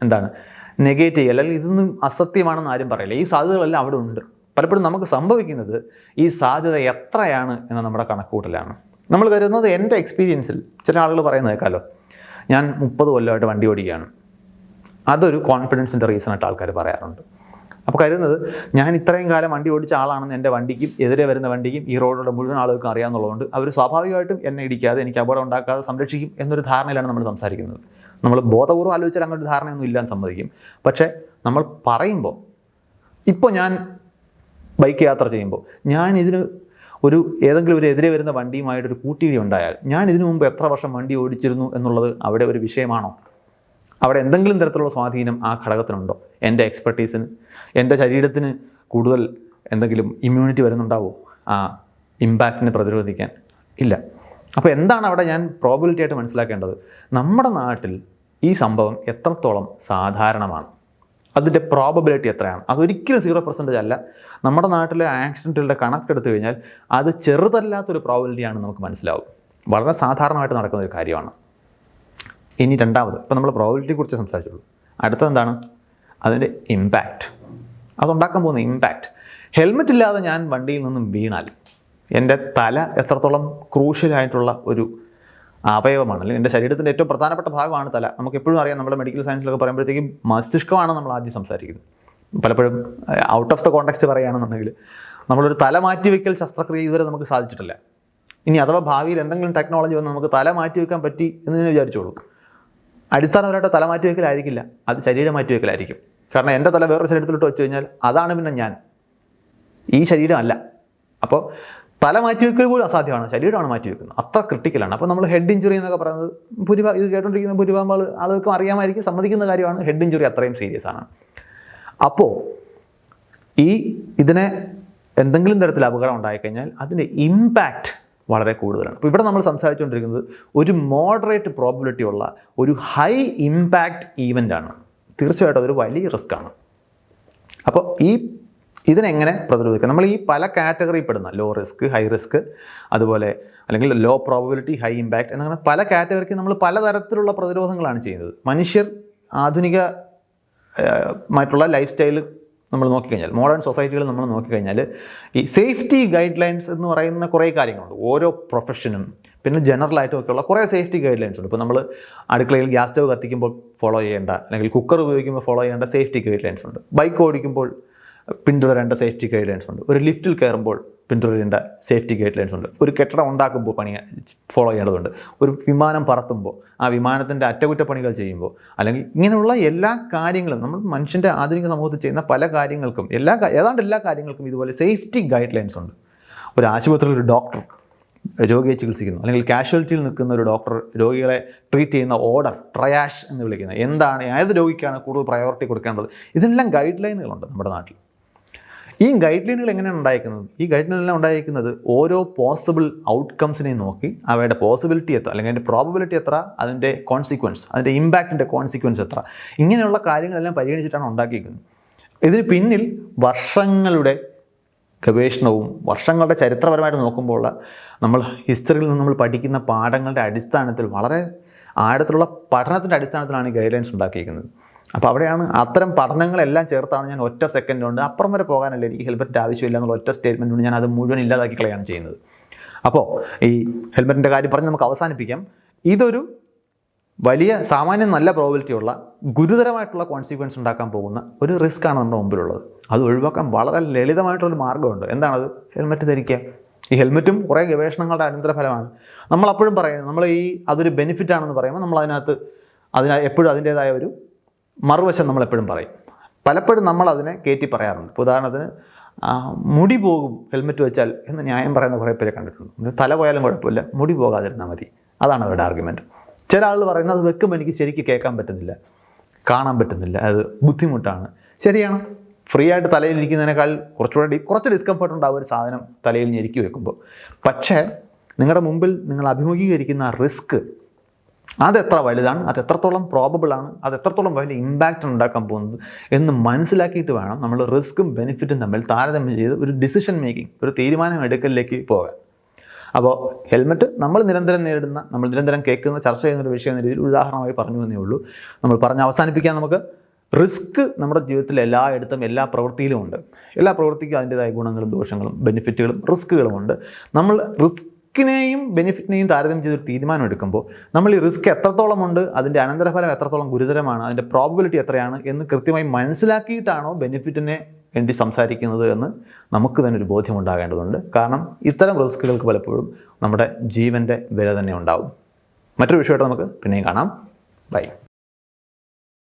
എന്താണ് നെഗേറ്റ് ചെയ്യുക അല്ലെങ്കിൽ ഇതൊന്നും അസത്യമാണെന്ന് ആരും പറയില്ല. ഈ സാധ്യതകളെല്ലാം അവിടെ ഉണ്ട്. പലപ്പോഴും നമുക്ക് സംഭവിക്കുന്നത് ഈ സാധ്യത എത്രയാണ് എന്ന നമ്മുടെ കണക്കുകൂട്ടലാണ്. നമ്മൾ കരുതുന്നത് എന്റെ എക്സ്പീരിയൻസിൽ ചില ആളുകൾ പറയുന്നത് കേൾക്കാമല്ലോ ഞാൻ മുപ്പത് കൊല്ലമായിട്ട് വണ്ടി ഓടിക്കുകയാണ്. അതൊരു കോൺഫിഡൻസിന്റെ റീസണായിട്ട് ആൾക്കാർ പറയാറുണ്ട്. അപ്പോൾ കരുതുന്നത് ഞാൻ ഇത്രയും കാലം വണ്ടി ഓടിച്ച ആളാണെന്ന് എന്റെ വണ്ടിക്കും എതിരെ വരുന്ന വണ്ടിക്കും ഈ റോഡിലുള്ള മുഴുവൻ ആളുകൾക്കും അറിയാമെന്നുള്ളതുകൊണ്ട് അവർ സ്വാഭാവികമായിട്ടും എന്നെ ഇടിക്കാതെ എനിക്ക് അപകടം ഉണ്ടാക്കാതെ സംരക്ഷിക്കും എന്നൊരു ധാരണയിലാണ് നമ്മൾ സംസാരിക്കുന്നത്. നമ്മൾ ബോധപൂർവം ആലോചിച്ചാൽ അങ്ങനൊരു ധാരണയൊന്നും ഇല്ലാന്ന് സമ്മതിക്കും. പക്ഷേ നമ്മൾ പറയുമ്പോൾ ഇപ്പോൾ ഞാൻ ബൈക്ക് യാത്ര ചെയ്യുമ്പോൾ ഞാൻ ഇതിന് ഒരു ഏതെങ്കിലും ഒരു എതിരെ വരുന്ന വണ്ടിയുമായിട്ടൊരു കൂട്ടിയിടി ഉണ്ടായാൽ ഞാൻ ഇതിനു മുമ്പ് എത്ര വർഷം വണ്ടി ഓടിച്ചിരുന്നു എന്നുള്ളത് അവിടെ ഒരു വിഷയമാണോ? അവിടെ എന്തെങ്കിലും തരത്തിലുള്ള സ്വാധീനം ആ ഘടകത്തിനുണ്ടോ? എന്റെ എക്സ്പെർട്ടീസിന് എന്റെ ശരീരത്തിന് കൂടുതൽ എന്തെങ്കിലും ഇമ്മ്യൂണിറ്റി വരുന്നുണ്ടാവോ? ആ ഇമ്പാക്റ്റിനെ പ്രതിരോധിക്കാൻ? ഇല്ല. അപ്പോൾ എന്താണ് അവിടെ ഞാൻ പ്രോബിലിറ്റി ആയിട്ട് മനസ്സിലാക്കേണ്ടത്? നമ്മുടെ നാട്ടിൽ ഈ സംഭവം എത്രത്തോളം സാധാരണമാണ്? അതിന്റെ പ്രോബബിലിറ്റി എത്രയാണ്? അതൊരിക്കലും സീറോ പെർസെന്റേജ് അല്ല. നമ്മുടെ നാട്ടിലെ ആക്സിഡന്റുകളുടെ കണക്കെടുത്തു കഴിഞ്ഞാൽ അത് ചെറുതല്ലാത്തൊരു പ്രോബിലിറ്റിയാണ് നമുക്ക് മനസ്സിലാവും. വളരെ സാധാരണമായിട്ട് നടക്കുന്ന ഒരു കാര്യമാണ്. ഇനി രണ്ടാമത് ഇപ്പോൾ നമ്മൾ പ്രോബിലിറ്റിയെ കുറിച്ച് സംസാരിച്ചുള്ളൂ അടുത്തത് എന്താണ്? അതിന്റെ ഇമ്പാക്റ്റ് അതുണ്ടാക്കാൻ പോകുന്ന ഇമ്പാക്റ്റ് ഹെൽമെറ്റ് ഇല്ലാതെ ഞാൻ വണ്ടിയിൽ നിന്നും വീണാൽ എന്റെ തല എത്രത്തോളം ക്രൂഷ്യലായിട്ടുള്ള ഒരു അവയവമാണ് അല്ലെങ്കിൽ എന്റെ ശരീരത്തിന്റെ ഏറ്റവും പ്രധാനപ്പെട്ട ഭാഗമാണ് തല. നമുക്ക് എപ്പോഴും അറിയാം നമ്മുടെ മെഡിക്കൽ സയൻസിലൊക്കെ പറയുമ്പോഴത്തേക്കും മസ്തിഷ്കമാണ് നമ്മൾ ആദ്യം സംസാരിക്കുന്നത്. പലപ്പോഴും ഔട്ട് ഓഫ് ദ കോണ്ടെക്സ്റ്റ് പറയുകയാണെന്നുണ്ടെങ്കിൽ നമ്മളൊരു തല മാറ്റിവെക്കൽ ശസ്ത്രക്രിയ ഇതുവരെ നമുക്ക് സാധിച്ചിട്ടില്ല. ഇനി അഥവാ ഭാവിയിൽ എന്തെങ്കിലും ടെക്നോളജി വന്ന് നമുക്ക് തല മാറ്റിവെക്കാൻ പറ്റി എന്ന് ഞാൻ വിചാരിച്ചോളൂ. അടിസ്ഥാനപരമായിട്ട് തല മാറ്റിവെക്കലായിരിക്കില്ല അത് ശരീരം മാറ്റിവെക്കലായിരിക്കും കാരണം എന്റെ തല വേറൊരു ശരീരത്തിലോട്ട് വെച്ച് കഴിഞ്ഞാൽ അതാണ് പിന്നെ ഞാൻ. ഈ ശരീരമല്ല അപ്പോൾ തല മാറ്റി വെക്കുക പോലും അസാധ്യമാണ്. ശരീരമാണ് മാറ്റി വെക്കുന്നത്. അത്ര ക്രിട്ടിക്കലാണ് അപ്പോൾ നമ്മൾ ഹെഡ് ഇഞ്ചുറി എന്നൊക്കെ പറയുന്നത് ഭൂരിഭാഗം ഇത് കേട്ടോണ്ടിരിക്കുന്ന ഭൂരിഭാഗം ആളുകൾക്കും അറിയാമായിരിക്കും. സമ്മതിക്കുന്ന കാര്യമാണ്. ഹെഡ് ഇഞ്ചുറി അത്രയും സീരിയസ് ആണ്. അപ്പോൾ ഈ ഇതിനെ എന്തെങ്കിലും തരത്തിൽ അപകടം ഉണ്ടായിക്കഴിഞ്ഞാൽ അതിന്റെ ഇമ്പാക്റ്റ് വളരെ കൂടുതലാണ്. അപ്പോൾ ഇവിടെ നമ്മൾ സംസാരിച്ചുകൊണ്ടിരിക്കുന്നത് ഒരു മോഡറേറ്റ് പ്രോബിലിറ്റി ഉള്ള ഒരു ഹൈ ഇമ്പാക്റ്റ് ഈവന്റ് ആണ്. തീർച്ചയായിട്ടും അതൊരു വലിയ റിസ്ക് ആണ്. അപ്പോൾ ഈ ഇതിനെങ്ങനെ പ്രതിരോധിക്കാം? നമ്മൾ ഈ പല കാറ്റഗറിയിൽ പെടുന്ന ലോ റിസ്ക് ഹൈ റിസ്ക് അതുപോലെ അല്ലെങ്കിൽ ലോ പ്രോബിലിറ്റി ഹൈ ഇമ്പാക്റ്റ് എന്നങ്ങനെ പല കാറ്റഗറിക്ക് നമ്മൾ പലതരത്തിലുള്ള പ്രതിരോധങ്ങളാണ് ചെയ്യുന്നത്. മനുഷ്യർ ആധുനിക ഏഹ്, മായിട്ടുള്ള ലൈഫ് സ്റ്റൈൽ നമ്മൾ നോക്കിക്കഴിഞ്ഞാൽ മോഡേൺ സൊസൈറ്റികൾ നമ്മൾ നോക്കിക്കഴിഞ്ഞാൽ ഈ സേഫ്റ്റി ഗൈഡ് ലൈൻസ് എന്ന് പറയുന്ന കുറേ കാര്യങ്ങളുണ്ട്. ഓരോ പ്രൊഫഷനും പിന്നെ ജനറലായിട്ടും ഒക്കെയുള്ള കുറേ സേഫ്റ്റി ഗൈഡ് ലൈൻസ് ഉണ്ട്. ഇപ്പോൾ നമ്മൾ അടുക്കളയിൽ ഗ്യാസ് സ്റ്റവ് കത്തിക്കുമ്പോൾ ഫോളോ ചെയ്യേണ്ട അല്ലെങ്കിൽ കുക്കർ ഉപയോഗിക്കുമ്പോൾ ഫോളോ ചെയ്യേണ്ട സേഫ്റ്റി ഗൈഡ് ലൈൻസ് ഉണ്ട്. ബൈക്ക് ഓടിക്കുമ്പോൾ പിന്തുടരേണ്ട സേഫ്റ്റി ഗൈഡ് ലൈൻസ് ഉണ്ട്. ഒരു ലിഫ്റ്റിൽ കയറുമ്പോൾ പിന്തുടരേണ്ട സേഫ്റ്റി ഗൈഡ് ലൈൻസ് ഉണ്ട്. ഒരു കെട്ടിടം ഉണ്ടാക്കുമ്പോൾ പണി ഫോളോ ചെയ്യേണ്ടതുണ്ട്. ഒരു വിമാനം പറത്തുമ്പോൾ ആ വിമാനത്തിന്റെ അറ്റകുറ്റപ്പണികൾ ചെയ്യുമ്പോൾ അല്ലെങ്കിൽ ഇങ്ങനെയുള്ള എല്ലാ കാര്യങ്ങളും നമ്മൾ മനുഷ്യന്റെ ആധുനിക സമൂഹത്തിൽ ചെയ്യുന്ന പല കാര്യങ്ങൾക്കും എല്ലാ ഏതാണ്ട് എല്ലാ കാര്യങ്ങൾക്കും ഇതുപോലെ സേഫ്റ്റി ഗൈഡ് ലൈൻസ് ഉണ്ട്. ഒരു ആശുപത്രിയിൽ ഒരു ഡോക്ടർ രോഗിയെ ചികിത്സിക്കുന്നു അല്ലെങ്കിൽ കാഷ്വാലിറ്റിയിൽ നിൽക്കുന്ന ഒരു ഡോക്ടർ രോഗികളെ ട്രീറ്റ് ചെയ്യുന്ന ഓർഡർ ട്രയാഷ് എന്ന് വിളിക്കുന്നത് എന്താണ് ഏത് രോഗിക്കാണ് കൂടുതൽ പ്രയോറിറ്റി കൊടുക്കേണ്ടത്? ഇതെല്ലാം ഗൈഡ് ലൈനുകളുണ്ട് നമ്മുടെ നാട്ടിൽ. ഈ ഗൈഡ് ലൈനുകൾ എങ്ങനെയാണ് ഉണ്ടായിരിക്കുന്നത്? ഈ ഗൈഡ് ലൈനെല്ലാം ഉണ്ടായിരിക്കുന്നത് ഓരോ പോസിബിൾ ഔട്ട്കംസിനെയും നോക്കി അവയുടെ പോസിബിലിറ്റി എത്ര അല്ലെങ്കിൽ അതിന്റെ പ്രോബബിലിറ്റി എത്ര അതിന്റെ കോൺസിക്വൻസ് അതിന്റെ ഇമ്പാക്റ്റിന്റെ കോൺസിക്വൻസ് എത്ര. ഇങ്ങനെയുള്ള കാര്യങ്ങളെല്ലാം പരിഗണിച്ചിട്ടാണ് ഉണ്ടാക്കിയിരിക്കുന്നത്. ഇതിന് പിന്നിൽ വർഷങ്ങളുടെ ഗവേഷണവും വർഷങ്ങളുടെ ചരിത്രപരമായിട്ട് നോക്കുമ്പോൾ നമ്മൾ ഹിസ്റ്ററിയിൽ നിന്ന് നമ്മൾ പഠിക്കുന്ന പാഠങ്ങളുടെ അടിസ്ഥാനത്തിൽ വളരെ ആഴത്തിലുള്ള പഠനത്തിന്റെ അടിസ്ഥാനത്തിലാണ് ഈ ഗൈഡ് ലൈൻസ് ഉണ്ടാക്കിയിരിക്കുന്നത്. അപ്പോൾ അവിടെയാണ് അത്തരം പഠനങ്ങളെല്ലാം ചേർത്താണ് ഞാൻ ഒറ്റ സെക്കൻഡ് കൊണ്ട് അപ്പുറം വരെ പോകാനല്ല എനിക്ക് ഹെൽമെറ്റ് ആവശ്യമില്ല എന്നുള്ള ഒറ്റ സ്റ്റേറ്റ്മെന്റ് കൊണ്ട് ഞാൻ അത് മുഴുവൻ ഇല്ലാതാക്കി കളയാണ് ചെയ്യുന്നത്. അപ്പോൾ ഈ ഹെൽമെറ്റിന്റെ കാര്യം പറഞ്ഞ് നമുക്ക് അവസാനിപ്പിക്കാം. ഇതൊരു വലിയ സാമാന്യം നല്ല പ്രോബിലിറ്റി ഉള്ള ഗുരുതരമായിട്ടുള്ള കോൺസിക്വൻസ് ഉണ്ടാക്കാൻ പോകുന്ന ഒരു റിസ്ക് ആണ് നമ്മുടെ മുമ്പിലുള്ളത്. അത് ഒഴിവാക്കാൻ വളരെ ലളിതമായിട്ടുള്ളൊരു മാർഗമുണ്ട്. എന്താണത്? ഹെൽമെറ്റ് ധരിക്കുക. ഈ ഹെൽമെറ്റും കുറേ ഗവേഷണങ്ങളുടെ അനന്തരഫലമാണ്. നമ്മളപ്പോഴും പറയുന്നത് നമ്മൾ ഈ അതൊരു ബെനിഫിറ്റ് ആണെന്ന് പറയുമ്പോൾ നമ്മൾ അതിനകത്ത് അതിന് എപ്പോഴും അതിന്റേതായ ഒരു മറുവശം നമ്മൾ എപ്പോഴും പറയും. പലപ്പോഴും നമ്മൾ അതിനെ കയറ്റി പറയാറുണ്ട്. ഇപ്പോൾ ഉദാഹരണത്തിന് മുടി പോകും ഹെൽമെറ്റ് വെച്ചാൽ എന്ന് ന്യായം പറയുന്ന കുറേ പേരെ കണ്ടിട്ടുണ്ട്. തല പോയാലും കുഴപ്പമില്ല മുടി പോകാതിരുന്നാൽ മതി. അതാണ് അവരുടെ ആർഗ്യുമെന്റ് ചില ആൾ പറയുന്നത് വെക്കുമ്പോൾ എനിക്ക് ശരിക്ക് കേൾക്കാൻ പറ്റുന്നില്ല കാണാൻ പറ്റുന്നില്ല അത് ബുദ്ധിമുട്ടാണ്. ശരിയാണ്. ഫ്രീ ആയിട്ട് തലയിൽ തലയിലിരിക്കുന്നതിനേക്കാൾ കുറച്ചുകൂടെ കുറച്ച് ഡിസ്കംഫർട്ട് ഉണ്ടാവും ഒരു സാധനം തലയിൽ ഞെരുക്കി വെക്കുമ്പോൾ പക്ഷേ നിങ്ങളുടെ മുമ്പിൽ നിങ്ങൾ അഭിമുഖീകരിക്കുന്ന റിസ്ക് അതെത്ര വലുതാണ്? അത് എത്രത്തോളം പ്രോബബിൾ ആണ്? അത് എത്രത്തോളം വലിയ ഇമ്പാക്റ്റ് ഉണ്ടാക്കാൻ പോകുന്നത്? എന്ന് മനസ്സിലാക്കിയിട്ട് വേണം നമ്മൾ റിസ്ക്കും ബെനിഫിറ്റും തമ്മിൽ താരതമ്യം ചെയ്ത് ഒരു ഡിസിഷൻ മേക്കിംഗ് ഒരു തീരുമാനം എടുക്കലിലേക്ക് പോകാൻ. അപ്പോൾ ഹെൽമെറ്റ് നമ്മൾ നിരന്തരം നേരിടുന്ന നമ്മൾ നിരന്തരം കേൾക്കുന്ന ചർച്ച ചെയ്യുന്ന ഒരു വിഷയം എന്ന രീതിയിൽ ഉദാഹരണമായി പറഞ്ഞു എന്നേ ഉള്ളൂ. നമ്മൾ പറഞ്ഞ് അവസാനിപ്പിക്കാൻ നമുക്ക്. റിസ്ക് നമ്മുടെ ജീവിതത്തിൽ എല്ലായിടത്തും എല്ലാ പ്രവൃത്തിയിലും ഉണ്ട്. എല്ലാ പ്രവൃത്തിക്കും അതിന്റെതായ ഗുണങ്ങളും ദോഷങ്ങളും ബെനിഫിറ്റുകളും റിസ്ക്കുകളും ഉണ്ട് നമ്മൾ റിസ്കിനെയും ബെനിഫിറ്റിനെയും താരതമ്യം ചെയ്തൊരു തീരുമാനം എടുക്കുമ്പോൾ നമ്മൾ ഈ റിസ്ക് എത്രത്തോളം ഉണ്ട് അതിന്റെ അനന്തരഫലം എത്രത്തോളം ഗുരുതരമാണ് അതിന്റെ പ്രോബിലിറ്റി എത്രയാണ് എന്ന് കൃത്യമായി മനസ്സിലാക്കിയിട്ടാണോ ബെനിഫിറ്റിനെ വേണ്ടി സംസാരിക്കുന്നത് എന്ന് നമുക്ക് തന്നെ ഒരു ബോധ്യമുണ്ടാകേണ്ടതുണ്ട്. കാരണം ഇത്തരം റിസ്ക്കുകൾക്ക് പലപ്പോഴും നമ്മുടെ ജീവന്റെ വില തന്നെ ഉണ്ടാവും. മറ്റൊരു വിഷയമായിട്ട് നമുക്ക് പിന്നെയും കാണാം. ബൈ